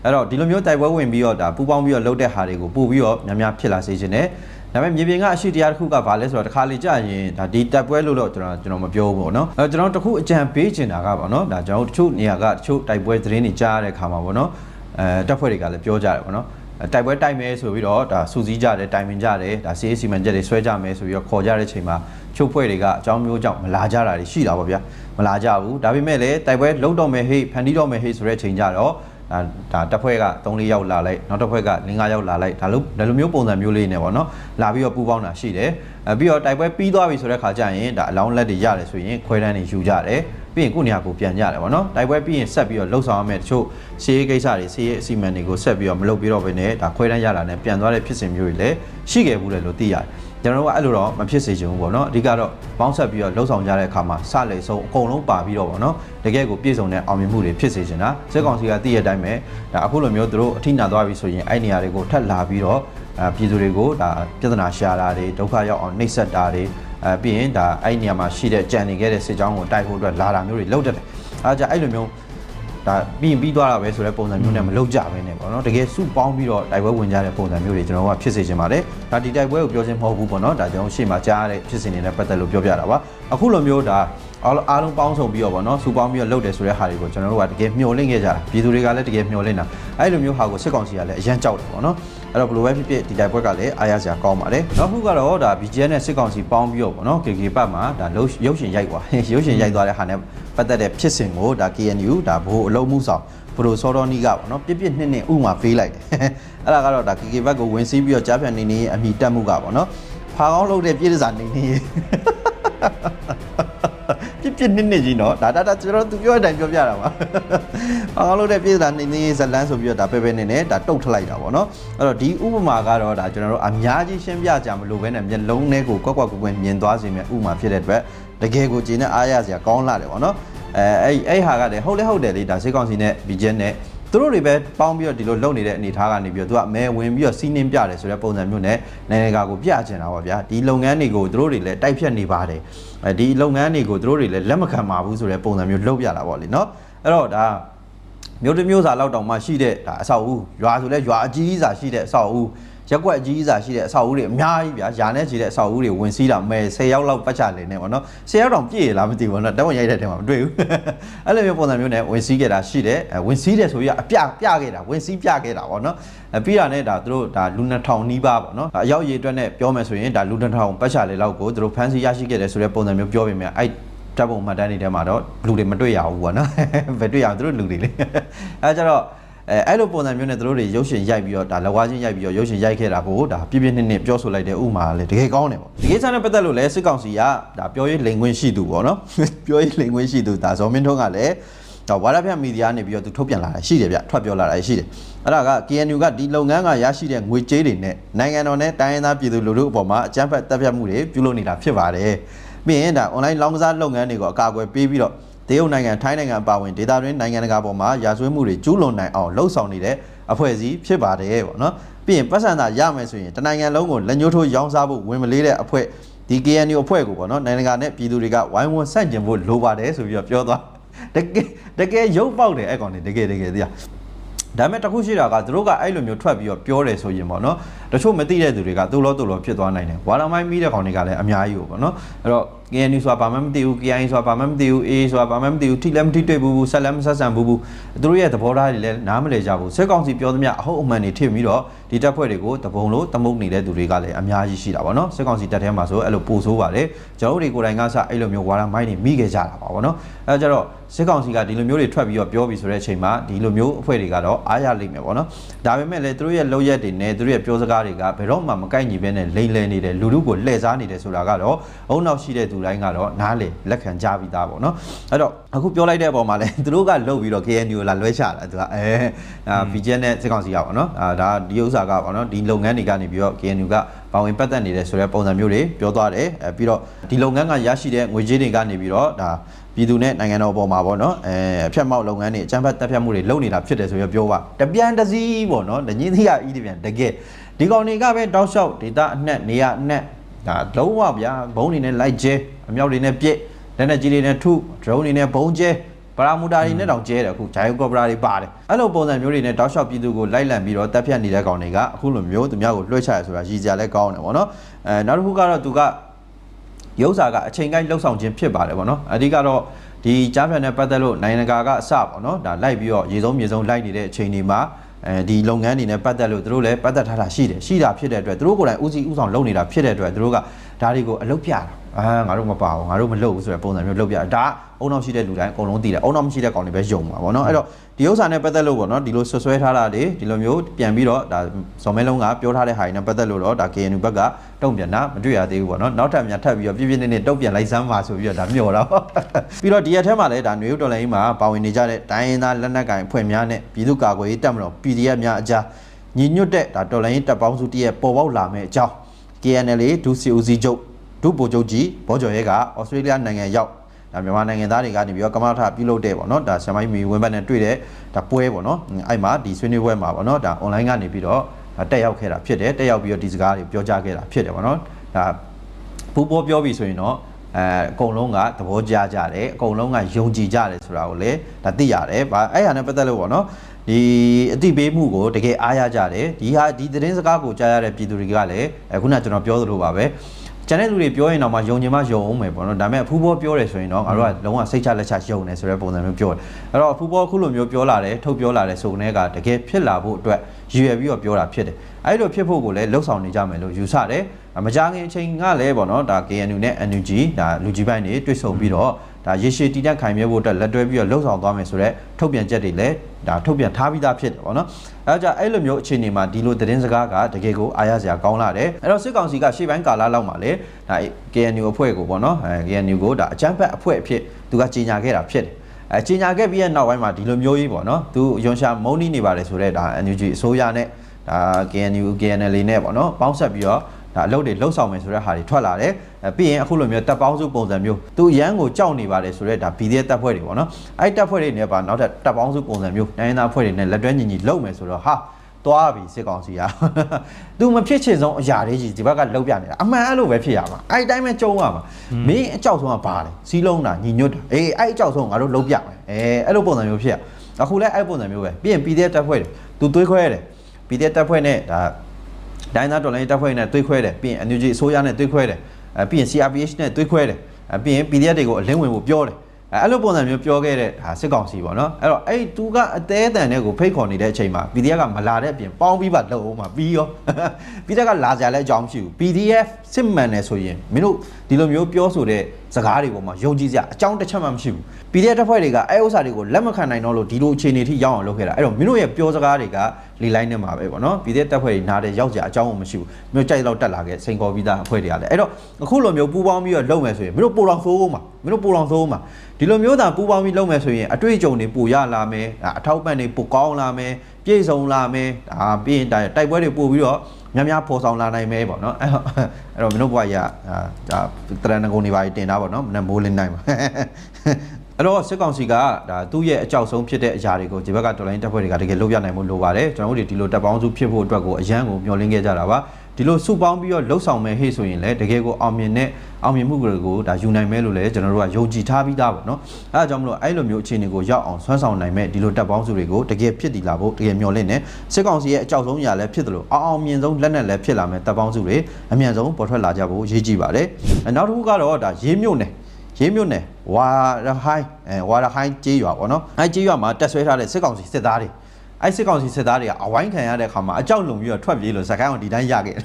အဲ့တော့ဒီလိုမျိုးတိုက်ပွဲဝင်ပြီးတော့ဒါပူပေါင်းပြီးတော့လှုပ်တဲ့ဟာတွေကိုပို့ပြီးတော့များများဖြစ်လာစေချင်တယ်ဒါပေမဲ့မြေပြင်ကအရှိတရားတစ်ခုကဘာလဲဆိုတော့တစ်ခါလေကြာရင်ဒါဒီတက်ပွဲလို့တော့ကျွန်တော်ကျွန်တော်မပြောဘူးပေါ့နော်အဲကျွန်တော်တစ်ခုအကြံပေးချင်တာကပေါ့နော်ဒါကျွန်တော်တို့တချို့နေရာကတချို့တိုက်ပွဲသတင်းတွေကြားရတဲ့ခါမှာပေါ့နော်အဲတက်ဖွဲ့တွေကလည်းပြောကြတယ်ပေါ့နော်အဲ တိုက်ပွဲတိုက်မယ်ဆိုပြီးတော့ဒါစူးစီးကြတယ်တိုင်ပင်ကြတယ်ဒါ CAC မှန်ချက်တွေဆွဲကြမယ်ဆိုပြီးတော့ခေါ်ကြတဲ့ချိန်မှာချုပ်ဖွဲ့တွေကအကြောင်းမျိုးကြောင့်မလာကြတာတွေရှိတာပေါ့ဗျာမလာကြဘူးဒါပေမဲ့လည်းတိုက်ပွဲလုံးတော့မယ်ဟေ့ဖန်တီးတော့မယ်ဟေ့ဆိုတဲ့ချိန်ကြတော့ဒါဒါတစ်ဖွဲ့က3 4ယောက်လာလိုက်နောက်တစ်ဖွဲ့က5 6ယောက်လာလိုက်ဒါလိုဒါလိုမျိုးပုံစံမျိုးလေးနေပေါ့နော်လာပြီးတော့ပူပေါင်းတာရှိတယ်အဲပြီးတော့တိုက်ပွဲပြီးသွားပြီဆိုတဲ့ခါကျရင်ဒါအလောင်းလက်တွေရတယ်ဆိုရင်ခွဲတန်းတွေယူကြတယ် ပြီးရင်ကိုယ့်နေရာကိုပြန်ကြတယ်ပေါ့နော်တိုက်ပွဲပြီးရင်ဆက်ပြီးတော့လှုပ်ဆောင်ရမယ်တချို့စီးရေးကိစ္စတွေစီးရေးအစီအမံတွေကိုဆက်ပြီးတော့မလုပ်ပြီးတော့ဘဲနဲ့ဒါခွဲတန်းရတာနဲ့ပြန်သွားတဲ့ဖြစ်စဉ်မျိုးတွေလည်းရှိခဲ့ဘူးလေလို့သိရတယ်ကျွန်တော်တို့ကအဲ့လိုတော့မဖြစ်စေချင်ဘူးပေါ့နော်အဓိကတော့ပေါင်းဆက်ပြီးတော့လှုပ်ဆောင်ကြတဲ့အခါမှာစလေဆုံးအကုန်လုံးပါပြီးတော့ပေါ့နော်တကယ်ကိုပြည့်စုံတဲ့အောင်မြင်မှုတွေဖြစ်စေချင်တာစစ်ကောင်စီကသိရတဲ့အတိုင်းပဲဒါအခုလိုမျိုးသူတို့အထိနာသွားပြီဆိုရင်အဲ့နေရာတွေကိုထပ်လာပြီးတော့အဲပြည်သူတွေကိုဒါပြဿနာရှာတာတွေဒုက္ခရောက်အောင်နှိပ်စက်တာတွေ အဲပြီးရင်ဒါအဲ့နေရာမှာရှိတဲ့ကြံနေခဲ့တဲ့စစ်ကြောင်းကိုတိုက်ဖို့အတွက်လာတာမျိုးတွေလုပ်တတ်တယ်အဲဒါကြအဲ့လိုမျိုးဒါပြီးရင်ပြီးသွားတာပဲဆိုတဲ့ပုံစံမျိုးနဲ့မလုပ်ကြဘဲနဲ့ပေါ့နော်တကယ်စုပေါင်းပြီးတော့တိုက်ပွဲဝင်ကြတဲ့ပုံစံမျိုးတွေကျွန်တော်တို့ကဖြစ်စေချင်ပါတယ်ဒါဒီတိုက်ပွဲကိုပြောချင်းမဟုတ်ဘူးပေါ့နော်ဒါကျွန်တော်ရှေ့မှာကြားရတဲ့ဖြစ်စဉ်တွေနဲ့ပတ်သက်လို့ပြောပြတာပါအခုလိုမျိုးဒါ အားလုံးအားလုံးပေါင်းစုံပြီးတော့ပေါ့နော်စုပေါင်းပြီးတော့လုပ်တယ်ဆိုတဲ့ဟာတွေကိုကျွန်တော်တို့ကတကယ်မျှော်လင့်ခဲ့ကြတာပြည်သူတွေကလည်းတကယ်မျှော်လင့်တာအဲ့လိုမျိုးဟာကိုစစ်ကောင်စီကလည်းအရန်ကြောက်တယ်ပေါ့နော်အဲ့တော့ဘယ်လိုပဲဖြစ်ဖြစ်ဒီတိုက်ပွဲကလည်းအားရစရာကောင်းပါတယ်နောက်တစ်ခုကတော့ဒါ BGN နဲ့စစ်ကောင်စီပေါင်းပြီးတော့ပေါ့နော် KK ဘတ်မှာဒါရုပ်ရုပ်ရှင်ရိုက်သွားရုပ်ရှင်ရိုက်သွားတဲ့ဟာနဲ့ပတ်သက်တဲ့ဖြစ်စဉ်ကိုဒါ KNU ဒါဘိုးအလုံးမှုဆောင်ပရိုစောတော်နီကပေါ့နော်ပြစ်ပြစ်နှစ်နှစ်ဥမာပေးလိုက်တယ်အဲ့ဒါကတော့ဒါ KK ဘတ်ကိုဝင်စီးပြီးတော့ကြားပြန်နေနေအမိတက်မှုကပေါ့နော်ဖာကောင်းလုပ်တဲ့ပြည်စာနေနေ ပြစ်ပြစ်နစ်နစ်ကြီးနော်ဒါဒါဒါကျွန်တော်သူပြောတဲ့အတိုင်းပြောပြတာပါအောင်လို့တဲ့ပြည်သာနေနေဇလန်းဆိုပြီးတော့ဒါပဲပဲနေနေဒါတုတ်ထလိုက်တာပေါ့နော်အဲ့တော့ဒီဥပမာကတော့ဒါကျွန်တော်တို့အများကြီးရှင်းပြကြမလို့ပဲနဲ့မျက်လုံးထဲကိုကွက်ကွက်ကွက်ကွက်မြင်သွားစေမယ့်ဥပမာဖြစ်တဲ့အတွက်တကယ်ကိုဂျင်းနဲ့အားရစရာကောင်းလာတယ်ပေါ့နော်အဲအဲ့အဲ့ဟာကလည်းဟုတ်လဲဟုတ်တယ်လေဒါစေကောင်စီနဲ့ဘီဂျက်နဲ့ သူတို့တွေပဲပေါင်းပြီးတော့ဒီလိုလုပ်နေတဲ့အနေအထားကနေပြီးတော့သူကမဲဝင်ပြီးတော့စီးနှင်းပြတယ်ဆိုတဲ့ပုံစံမျိုးနဲ့နိုင်ငံကကိုပြချင်တာပါဗျာဒီလုပ်ငန်းတွေကိုသူတို့တွေလည်းတိုက်ဖြတ်နေပါတယ်ဒီလုပ်ငန်းတွေကိုသူတို့တွေလည်းလက်မခံပါဘူးဆိုတဲ့ပုံစံမျိုးလုပ်ပြတာပေါ့လေနော်အဲ့တော့ဒါမျိုးတစ်မျိုးစာလောက်တောင်မှရှိတဲ့ဒါအဆောက်အဦရွာဆိုလဲရွာအကြီးစာရှိတဲ့အဆောက်အဦ ရက်ကွက်အကြီးကြီးစာရှိတဲ့အဆောက်အဦတွေအများကြီးဗျာယာနဲ့ကြီးတဲ့အဆောက်အဦတွေဝင်စီးတာမဲ10ရောက်လောက်ပတ်ချလည်နေပေါ့နော်10ရောက်တောင်ပြည့်ရလားမသိဘူးနော်တောင်းရိုက်တဲ့တဲမှာမတွေ့ဘူးအဲ့လိုမျိုးပုံစံမျိုးနဲ့ဝင်စီးခဲ့တာရှိတယ်အဲဝင်စီးတယ်ဆိုပြီးအပြပြခဲ့တာဝင်စီးပြခဲ့တာပေါ့နော်အဲပြီးတာနဲ့ဒါသူတို့ဒါလူ2000နီးပါးပေါ့နော်အရောက်ရည်အတွက်နဲ့ပြောမယ်ဆိုရင်ဒါလူ2000ပတ်ချလည်လောက်ကိုသူတို့ဖမ်းဆီးရရှိခဲ့တယ်ဆိုတဲ့ပုံစံမျိုးပြောပေမဲ့အဲ့တပ်ပုံမှတ်တမ်းတွေထဲမှာတော့လူတွေမတွေ့ရဘူးပေါ့နော်ဘယ်တွေ့ရအောင်သူတို့လူတွေလေအဲကြတော့ အဲအဲ့လိုပုံစံမျိုးနဲ့သူတို့တွေရုပ်ရှင်ရိုက်ပြီးတော့ဒါလက်ဝါးချင်းရိုက်ပြီးတော့ရုပ်ရှင်ရိုက်ခဲ့တာကိုဒါပြပြနှစ်နှစ်ပြောဆိုလိုက်တဲ့ဥမာလည်းတကယ်ကောင်းတယ်ပေါ့ဒီကိစ္စနဲ့ပတ်သက်လို့လည်းစစ်ကောင်စီကဒါပြောရေးလိန်ခွင့်ရှိသူပေါ့နော်ပြောရေးလိန်ခွင့်ရှိသူဒါဇော်မင်းထွန်းကလည်းတော့ဝါရဖြတ်မီဒီယာနေပြီးတော့သူထုတ်ပြန်လာတာရှိတယ်ဗျထွက်ပြောလာတာရှိတယ်အဲ့ဒါက KNU ကဒီလုပ်ငန်းကရရှိတဲ့ငွေကြေးတွေနဲ့နိုင်ငံတော်နဲ့တိုင်းရင်းသားပြည်သူလူထုအပေါ်မှာအကြမ်းဖက်တပ်ဖြတ်မှုတွေပြုလုပ်နေတာဖြစ်ပါတယ်ပြီးရင်ဒါ online လောင်းကစားလုပ်ငန်းတွေကိုအကာအကွယ်ပေးပြီးတော့ တရုတ်နိုင်ငံထိုင်းနိုင်ငံအပါအဝင်ဒေသတွင်းနိုင်ငံတကာပေါ်မှာရာဇဝတ်မှုတွေကျူးလွန်နိုင်အောင်လှုံ့ဆော်နေတဲ့အဖွဲ့အစည်းဖြစ်ပါတယ်ပေါ့နော်ပြီးရင်ပတ်စံသာရမယ်ဆိုရင်တနိုင်ငံလုံးကိုလက်ညှိုးထိုးရောင်းစားဖို့ဝင်မလေးတဲ့အဖွဲ့ဒီ KNU အဖွဲ့ကိုပေါ့နော်နိုင်ငံတကာနဲ့ပြည်သူတွေကဝိုင်းဝန်းဆန့်ကျင်ဖို့လိုပါတယ်ဆိုပြီးတော့ပြောသွားတကယ်တကယ်ရုပ်ပေါက်တယ်အဲ့ကောင်တွေတကယ်တကယ်သိရဒါပေမဲ့တခုရှိတာကသူတို့ကအဲ့လိုမျိုးထွက်ပြီးတော့ပြောတယ်ဆိုရင်ပေါ့နော်တချို့မသိတဲ့သူတွေကသူ့လောသူ့လောဖြစ်သွားနိုင်တယ်ဝါလောင်မိုင်းမိတဲ့ကောင်တွေကလည်းအများကြီးပေါ့နော်အဲ့တော့ KNU ဆိုတာဘာမှမသိဘူး KI ဆိုတာဘာမှမသိဘူး AA ဆိုတာဘာမှမသိဘူးထိလည်းမထိတွေ့ဘူးဆက်လည်းမဆက်ဆံဘူးဘူးသူတို့ရဲ့သဘောထားတွေလည်းနားမလည်ကြဘူးစစ်ကောင်စီပြောသမျှအဟုတ်အမှန်တွေထည့်ပြီးတော့ဒီတပ်ဖွဲ့တွေကိုတပုံလို့တမုတ်နေတဲ့သူတွေကလည်းအများကြီးရှိတာပေါ့နော်စစ်ကောင်စီတပ်ထဲမှာဆိုအဲ့လိုပို့ဆိုးပါတယ်ကျွန်တော်တို့တွေကိုယ်တိုင်ကစအဲ့လိုမျိုးဝါရမိုင်းတွေမိခဲ့ကြတာပါပေါ့နော်အဲ့ကြတော့စစ်ကောင်စီကဒီလိုမျိုးတွေထွက်ပြီးတော့ပြောပြီးဆိုတဲ့အချိန်မှာဒီလိုမျိုးအဖွဲ့တွေကတော့အားရလိမ့်မယ်ပေါ့နော်ဒါပေမဲ့လည်းသူတို့ရဲ့လောက်ရက်တွေနဲ့သူတို့ရဲ့ပြောစကားတွေကဘယ်တော့မှမကိုက်ညီဘဲနဲ့လိမ့်လဲနေတယ်လူလူကိုလှည့်စားနေတယ်ဆိုတာကတော့အုံနောက်ရှိတဲ့သူတိုင်းကတော့နားလေလက်ခံကြပြီးသားပေါ့နော်အဲ့တော့အခုပြောလိုက်တဲ့အပေါ်မှာလဲသူတို့ကလှုပ်ပြီးတော့ KNU ကိုလာလွှဲချတာသူကအဲအာ BGN နဲ့စစ်ကောင်စီကပေါ့နော်အာဒါဒီဥစ္စာကပေါ့နော်ဒီလုပ်ငန်းတွေကနေပြီးတော့ KNU ကပါဝင်ပတ်သက်နေတယ်ဆိုတဲ့ပုံစံမျိုးတွေပြောသွားတယ်အဲပြီးတော့ဒီလုပ်ငန်းကရရှိတဲ့ငွေကြေးတွေကနေပြီးတော့ဒါပြည်သူနဲ့နိုင်ငံတော်ပေါ်မှာပေါ့နော်အဲအဖြတ်မောက်လုပ်ငန်းတွေအကြမ်းဖက်တပ်ဖြတ်မှုတွေလုပ်နေတာဖြစ်တယ်ဆိုရပြောပါတပြန်တစည်းပေါ့နော်ဒညင်းသီးရဤတပြန်တကယ်ဒီကောင်တွေကပဲတောက်လျှောက်ဒေတာအနှက်နေရအနှက် ဒါလုံးဝဗျာဘုံနေနဲ့လိုက်ကျဲအမြောက်တွေနဲ့ပြစ်လက်နဲ့ကြီးတွေနဲ့ထုဒရုန်းတွေနဲ့ဘုံကျဲပရာမူတာတွေနဲ့တောင်ကျဲတယ်အခုဂျိုင်ကောပရာတွေပါတယ်အဲ့လိုပုံစံမျိုးတွေနဲ့တောက်လျှောက်ပြည်သူကိုလိုက်လံပြီးတော့တပ်ဖြတ်နေတဲ့ကောင်တွေကအခုလိုမျိုးသူများကိုလွှဲချရဆိုတာရည်စရာလဲကောင်းတယ်ပေါ့နော်အဲနောက်တစ်ခုကတော့သူကရုပ်စာကအချိန်ကိုက်လှုပ်ဆောင်ခြင်းဖြစ်ပါတယ်ဗောနော်အဓိကတော့ဒီကြားဖြတ်နဲ့ပတ်သက်လို့နိုင်ငံတကာကအစပေါ့နော်ဒါလိုက်ပြီးတော့ရေဆုံးမြေဆုံးလိုက်နေတဲ့အချိန်တွေမှာ အဲဒီလုပ်ငန်းတွေနဲ့ပတ်သက်လို့သူတို့လည်းပတ်သက်ထားတာရှိတယ်ရှိတာဖြစ်တဲ့အတွက်သူတို့ကိုယ်တိုင်ဦးစီးဦးဆောင်လုပ်နေတာဖြစ်တဲ့အတွက်သူတို့က ဒါတွေကိုအလုပ်ပြတာအာငါတို့မပါဘူးငါတို့မလုပ်ဘူးဆိုတဲ့ပုံစံမျိုးလုပ်ပြတာဒါအုံနောက်ရှိတဲ့လူတိုင်းအကုန်လုံးသိတယ်အုံနောက်မရှိတဲ့ကောင်တွေပဲယုံမှာဗောနော်အဲ့တော့ဒီဥစ္စာနဲ့ပတ်သက်လို့ဗောနော်ဒီလိုဆွဆွဲထားတာတွေဒီလိုမျိုးပြန်ပြီးတော့ဒါဇော်မဲလုံးကပြောထားတဲ့ဟာတွေနဲ့ပတ်သက်လို့တော့ဒါ KNU ဘက်ကတုံ့ပြန်တာမတွေ့ရသေးဘူးဗောနော်နောက်ထပ်များထပ်ပြီးတော့ပြည့်ပြည့်နေနေတုံ့ပြန်လိုက်စမ်းပါဆိုပြီးတော့ဒါမျှော်တာဗောပြီးတော့ဒီရက်ထဲမှာလည်းဒါຫນွေဦးတော်လိုင်းမှာပါဝင်နေကြတဲ့တိုင်းရင်းသားလက်နက်ကိုင်အဖွဲ့များနဲ့ပြည်သူ့ကာကွယ်ရေးတပ်မတော် PDF များအကြားညီညွတ်တဲ့ဒါတော်လိုင်းတပ်ပေါင်းစုတည်းရဲ့ပေါ်ပေါက်လာမယ့်အကြောင်း KNL ဒုစီဦးစီးချုပ်ဒုဗိုလ်ချုပ်ကြီးဘောကျော်ရဲကဩစတြေးလျနိုင်ငံရောက်ဒါမြန်မာနိုင်ငံသားတွေကနေပြီးတော့ကမ္ဘာထပြုလုပ်တဲ့ပေါ့နော်ဒါဆမိုင်းမီဝင်းဘတ်နဲ့တွေ့တဲ့ဒါပွဲပေါ့နော်အဲ့မှာဒီဆွေးနွေးပွဲမှာပေါ့နော်ဒါ online ကနေပြီးတော့ဒါတက်ရောက်ခဲ့တာဖြစ်တယ်တက်ရောက်ပြီးတော့ဒီစကားတွေပြောကြားခဲ့တာဖြစ်တယ်ပေါ့နော်ဒါပူပေါ်ပြောပြီဆိုရင်တော့ အဲအကုန်လုံးကသဘောကျကြတယ်အကုန်လုံးကယုံကြည်ကြတယ်ဆိုတာကိုလည်းဒါသိရတယ်။ဗာအဲ့ဟာနဲ့ပတ်သက်လို့ပေါ့နော်ဒီအတိပေးမှုကိုတကယ်အားရကြတယ်ဒီဟာဒီသတင်းစကားကိုကြားရတဲ့ပြည်သူတွေကလည်းအခုနကကျွန်တော်ပြောသလိုပါပဲ ကျန်တဲ့လူတွေပြောရင်တော့မှယုံချင်မှယုံအောင်မယ်ပေါ့နော်ဒါပေမဲ့အဖူးဘောပြောတယ်ဆိုရင်တော့ငါတို့ကလုံးဝစိတ်ချလက်ချယုံတယ်ဆိုတဲ့ပုံစံမျိုးပြောတယ်အဲ့တော့အဖူးဘောအခုလိုမျိုးပြောလာတယ်ထုတ်ပြောလာတယ်ဆိုတဲ့ကတကယ်ဖြစ်လာဖို့အတွက်ရည်ရွယ်ပြီးတော့ပြောတာဖြစ်တယ်အဲ့လိုဖြစ်ဖို့ကိုလည်းလှုပ်ဆောင်နေကြမယ်လို့ယူဆတယ်မကြခင်အချိန်ကလည်းပေါ့နော်ဒါ KNU နဲ့ NUG ဒါလူကြီးပိုင်းတွေတွေ့ဆုံပြီးတော့ ဒါရေရှည်တည်တံ့ခိုင်မြဲဖို့အတွက်လက်တွဲပြီးတော့လှုပ်ဆောင်သွားမယ်ဆိုတော့ထုတ်ပြန်ချက်တွေလည်းဒါထုတ်ပြန်ထားပြီးသားဖြစ်တယ်ပေါ့နော်အဲဒါကြောင့်အဲ့လိုမျိုးအခြေအနေမှာဒီလိုသတင်းစကားကတကယ်ကိုအားရစရာကောင်းလာတယ်အဲ့တော့စစ်ကောင်စီကရှေ့ပိုင်းကာလလောက်မှာလေဒါ KNU အဖွဲ့ကိုပေါ့နော်အဲ KNU ကိုဒါအကြမ်းဖက်အဖွဲ့အဖြစ်သူကကြီးညာခဲ့တာဖြစ်တယ်အဲကြီးညာခဲ့ပြီးတဲ့နောက်ပိုင်းမှာဒီလိုမျိုးကြီးပေါ့နော်သူယွန်ရှာမုံနီးနေပါတယ်ဆိုတော့ဒါ NUG အစိုးရနဲ့ဒါ KNU KNL နဲ့ပေါ့နော်ပေါင်းဆက်ပြီးတော့ ဒါအလုပ်တွေလှုပ်ဆောင်မယ်ဆိုတဲ့ဟာတွေထွက်လာတယ်အဲပြီးရင်အခုလိုမျိုးတပ်ပေါင်းစုပုံစံမျိုးသူရန်ကိုကြောက်နေပါတယ်ဆိုတော့ဒါ BDF တပ်ဖွဲ့တွေပေါ့နော်အဲ့တပ်ဖွဲ့တွေနဲ့ပါနောက်ထပ်တပ်ပေါင်းစုပုံစံမျိုးနိုင်သားဖွဲ့တွေနဲ့လက်တွဲညီညီလုပ်မယ်ဆိုတော့ဟာသွားပြီစစ်ကောင်စီကသူမဖြစ်ချင်ဆုံးအရာတွေကြီးဒီဘက်ကလှုပ်ပြနေတာအမှန်အဲ့လိုပဲဖြစ်ရမှာအဲ့ဒီတိုင်းပဲကြုံရမှာမင်းအကြောက်ဆုံးကဘာလဲစီးလုံးတာညီညွတ်တာအေးအဲ့အကြောက်ဆုံးငါတို့လှုပ်ပြမယ်အဲအဲ့လိုပုံစံမျိုးဖြစ်ရအခုလည်းအဲ့ပုံစံမျိုးပဲပြီးရင် BDF တပ်ဖွဲ့တွေသူသွေးခွဲတယ် BDF တပ်ဖွဲ့နဲ့ဒါ ဒိုင်းသားတော်လိုင်းတပ်ဖွဲ့နဲ့သွေးခွဲတယ်ပြီးရင် NUG အစိုးရနဲ့သွေးခွဲတယ်အဲပြီးရင် CRPH နဲ့သွေးခွဲတယ်အဲပြီးရင် PDF တွေကိုအလင်းဝင်ဖို့ပြောတယ်အဲအဲ့လိုပုံစံမျိုးပြောခဲ့တဲ့ဟာစစ်ကောင်စီပေါ့နော်အဲ့တော့အဲ့သူကအသေးအတန်တွေကိုဖိတ်ခေါ်နေတဲ့အချိန်မှာ PDF ကမလာတဲ့အပြင်ပေါင်းပြီးပါလှုပ်အောင်မှာပြီးရော PDF ကလာကြလဲအကြောင်းမရှိဘူး PDF စစ်မှန်တယ်ဆိုရင်မင်းတို့ဒီလိုမျိုးပြောဆိုတဲ့စကားတွေပေါ်မှာယုံကြည်စရာအကြောင်းတစ်ချက်မှမရှိဘူး PDF တပ်ဖွဲ့တွေကအဲ့ဥစ္စာတွေကိုလက်မခံနိုင်တော့လို့ဒီလိုအခြေအနေထိရောက်အောင်လုပ်ခဲ့တာအဲ့တော့မင်းတို့ရဲ့ပြောစကားတွေကလီလိုက်နေမှာပဲပေါ့နော် PDF တပ်ဖွဲ့တွေနားတဲ့ရောက်ကြအကြောင်းမှမရှိဘူးမျိုးကြိုက်တော့တက်လာခဲ့စိန်ခေါ်ပြီးသားအဖွဲ့တွေကလည်းအဲ့တော့အခုလိုမျိုးပူပေါင်းပြီးတော့လုပ်မယ်ဆိုရင်မင်းတို့ပိုတော်ဆိုးမှာမင်းတို့ပိုတော်ဆိုးမှာဒီလိုမျိုးသာပူပေါင်းပြီးလုပ်မယ်ဆိုရင်အတွေ့အကြုံတွေပိုရလာမယ်အထောက်ပံ့တွေပိုကောင်းလာမယ်ပြည့်စုံလာမယ်ဒါပြီးရင်တိုက်ပွဲတွေပို့ပြီးတော့ များများပေါ်ဆောင်လာနိုင်မယ်ပေါ့နော်အဲ့တော့အဲ့တော့မင်းတို့ဘွားရဒါတရဏဂုံတွေပါတင်တာပေါ့နော်မနက်မိုးလင်းနိုင်ပါအဲ့တော့စစ်ကောင်စီကဒါသူ့ရဲ့အကြောက်ဆုံးဖြစ်တဲ့အရာတွေကိုဒီဘက်ကတော်လိုင်းတပ်ဖွဲ့တွေကတကယ်လုပ်ပြနိုင်မှုလိုပါတယ်ကျွန်တော်တို့ဒီလိုတပ်ပေါင်းစုဖြစ်ဖို့အတွက်ကိုအရန်ကိုမျှော်လင့်ခဲ့ကြတာပါ ဒီလိုစုပေါင်းပြီးတော့လှုပ်ဆောင်မယ်ဟေ့ဆိုရင်လည်းတကယ်ကိုအောင်မြင်တဲ့အောင်မြင်မှုတွေကိုဒါယူနိုင်မယ်လို့လည်းကျွန်တော်တို့ကယုံကြည်ထားပြီးသားပေါ့နော်အဲဒါကြောင့်မလို့အဲ့လိုမျိုးအခြေအနေကိုရောက်အောင်ဆွမ်းဆောင်နိုင်မဲ့ဒီလိုတပ်ပေါင်းစုတွေကိုတကယ်ဖြစ်တည်လာဖို့တကယ်မျှော်လင့်နေစစ်ကောင်စီရဲ့အကြောက်ဆုံးအရာလည်းဖြစ်တယ်လို့အောင်အောင်မြင်ဆုံးလက်နက်လည်းဖြစ်လာမဲ့တပ်ပေါင်းစုတွေအမြန်ဆုံးပေါ်ထွက်လာကြဖို့ရည်ကြည်ပါတယ်နောက်တစ်ခုကတော့ဒါရေးမြို့နယ်ရေးမြို့နယ်ဝါရဟိုင်းအဲဝါရဟိုင်းကြေးရွာပေါ့နော်အဲကြေးရွာမှာတက်ဆွဲထားတဲ့စစ်ကောင်စီစစ်သားတွေ အဲ့စစ်ကောင်စီစစ်သားတွေကအဝိုင်းခံရတဲ့အခါမှာအကြောက်လုံပြီးတော့ထွက်ပြေးလို့စကိုင်းအောင်ဒီတိုင်းရခဲ့တယ်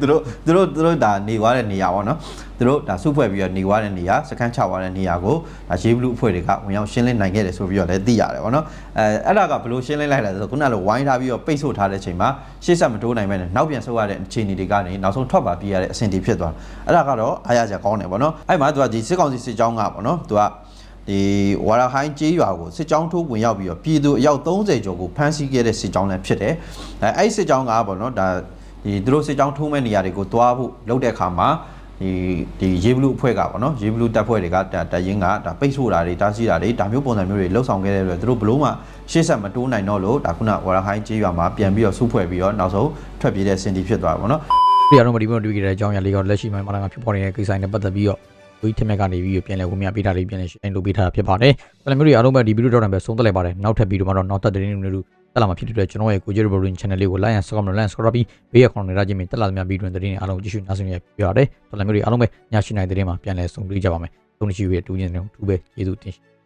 သူတို့သူတို့သူတို့ဒါနေသွားတဲ့နေရာပေါ့နော်သူတို့ဒါစုဖွဲ့ပြီးတော့နေသွားတဲ့နေရာစခန်းချသွားတဲ့နေရာကိုဒါရေးဘလူးအဖွဲ့တွေကဝင်ရောက်ရှင်းလင်းနိုင်ခဲ့တယ်ဆိုပြီးတော့လည်းသိရတယ်ပေါ့နော်အဲအဲ့ဒါကဘလို့ရှင်းလင်းလိုက်လဲဆိုတော့ခုနကလိုဝိုင်းထားပြီးတော့ပိတ်ဆို့ထားတဲ့အချိန်မှာရှေ့ဆက်မတိုးနိုင်မဲ့နဲ့နောက်ပြန်ဆုတ်ရတဲ့အခြေအနေတွေကနေနောက်ဆုံးထွက်ပါပြေးရတဲ့အဆင့်တွေဖြစ်သွားတယ်အဲ့ဒါကတော့အားရစရာကောင်းတယ်ပေါ့နော်အဲ့မှာသူကဒီစစ်ကောင်စီစစ်ကြောင်းကပေါ့နော်သူက ဒီဝါရဟိုင်းကျေးရွာကိုစစ်ကြောင်းထိုးဝင်ရောက်ပြီးတော့ပြည်သူအယောက်30ကျော်ကိုဖမ်းဆီးခဲ့တဲ့စစ်ကြောင်းလည်းဖြစ်တယ်။အဲအဲ့ဒီစစ်ကြောင်းကပေါ့နော်ဒါဒီသူတို့စစ်ကြောင်းထိုးမဲ့နေရာတွေကိုတွားဖို့လုပ်တဲ့အခါမှာဒီဒီရေဘလူးအဖွဲ့ကပေါ့နော်ရေဘလူးတပ်ဖွဲ့တွေကဒါတရင်ကဒါပိတ်ဆို့တာတွေတားဆီးတာတွေဒါမျိုးပုံစံမျိုးတွေလှုပ်ဆောင်ခဲ့တဲ့အတွက်သူတို့ဘလို့မှရှေ့ဆက်မတိုးနိုင်တော့လို့ဒါခုနဝါရဟိုင်းကျေးရွာမှာပြန်ပြီးတော့စုဖွဲ့ပြီးတော့နောက်ဆုံးထွက်ပြေးတဲ့စင်တီဖြစ်သွားတာပေါ့နော်ဒီအရောမဒီမို့တွေ့ကြတဲ့အကြောင်းအရာလေးကလက်ရှိမှာမနာကဖြစ်ပေါ်နေတဲ့ကိစ္စနဲ့ပတ်သက်ပြီးတော့ ဝီထက်မြက်ကနေပြီးပြန်လဲဝင်မြပေးတာလေးပြန်လဲရှင်းလုပ်ပေးထားတာဖြစ်ပါတယ်။ဒါလည်းမျိုးတွေအားလုံးပဲဒီဗီဒီယိုတော့လည်းပဲဆုံးသက်လိုက်ပါတယ်။နောက်ထပ်ဗီဒီယိုမှာတော့နောက်ထပ်သတင်းတွေလို့တက်လာမှာဖြစ်တဲ့အတွက်ကျွန်တော်ရဲ့ကိုဂျေဘရင် channel လေးကို like and subscribe နဲ့ like subscribe ပြီးဘေးရခေါင်းနေရခြင်းနဲ့တက်လာသမျှဗီဒီယိုသတင်းတွေအားလုံးကြည့်ရှုနားဆင်ရပြပါတယ်။ဒါလည်းမျိုးတွေအားလုံးပဲညရှိနိုင်တဲ့သတင်းမှာပြန်လဲဆုံးတွေ့ကြပါမယ်။သုံးချီရဲ့တူချင်းတွေတူပဲကျေးဇူးတင်ရှိ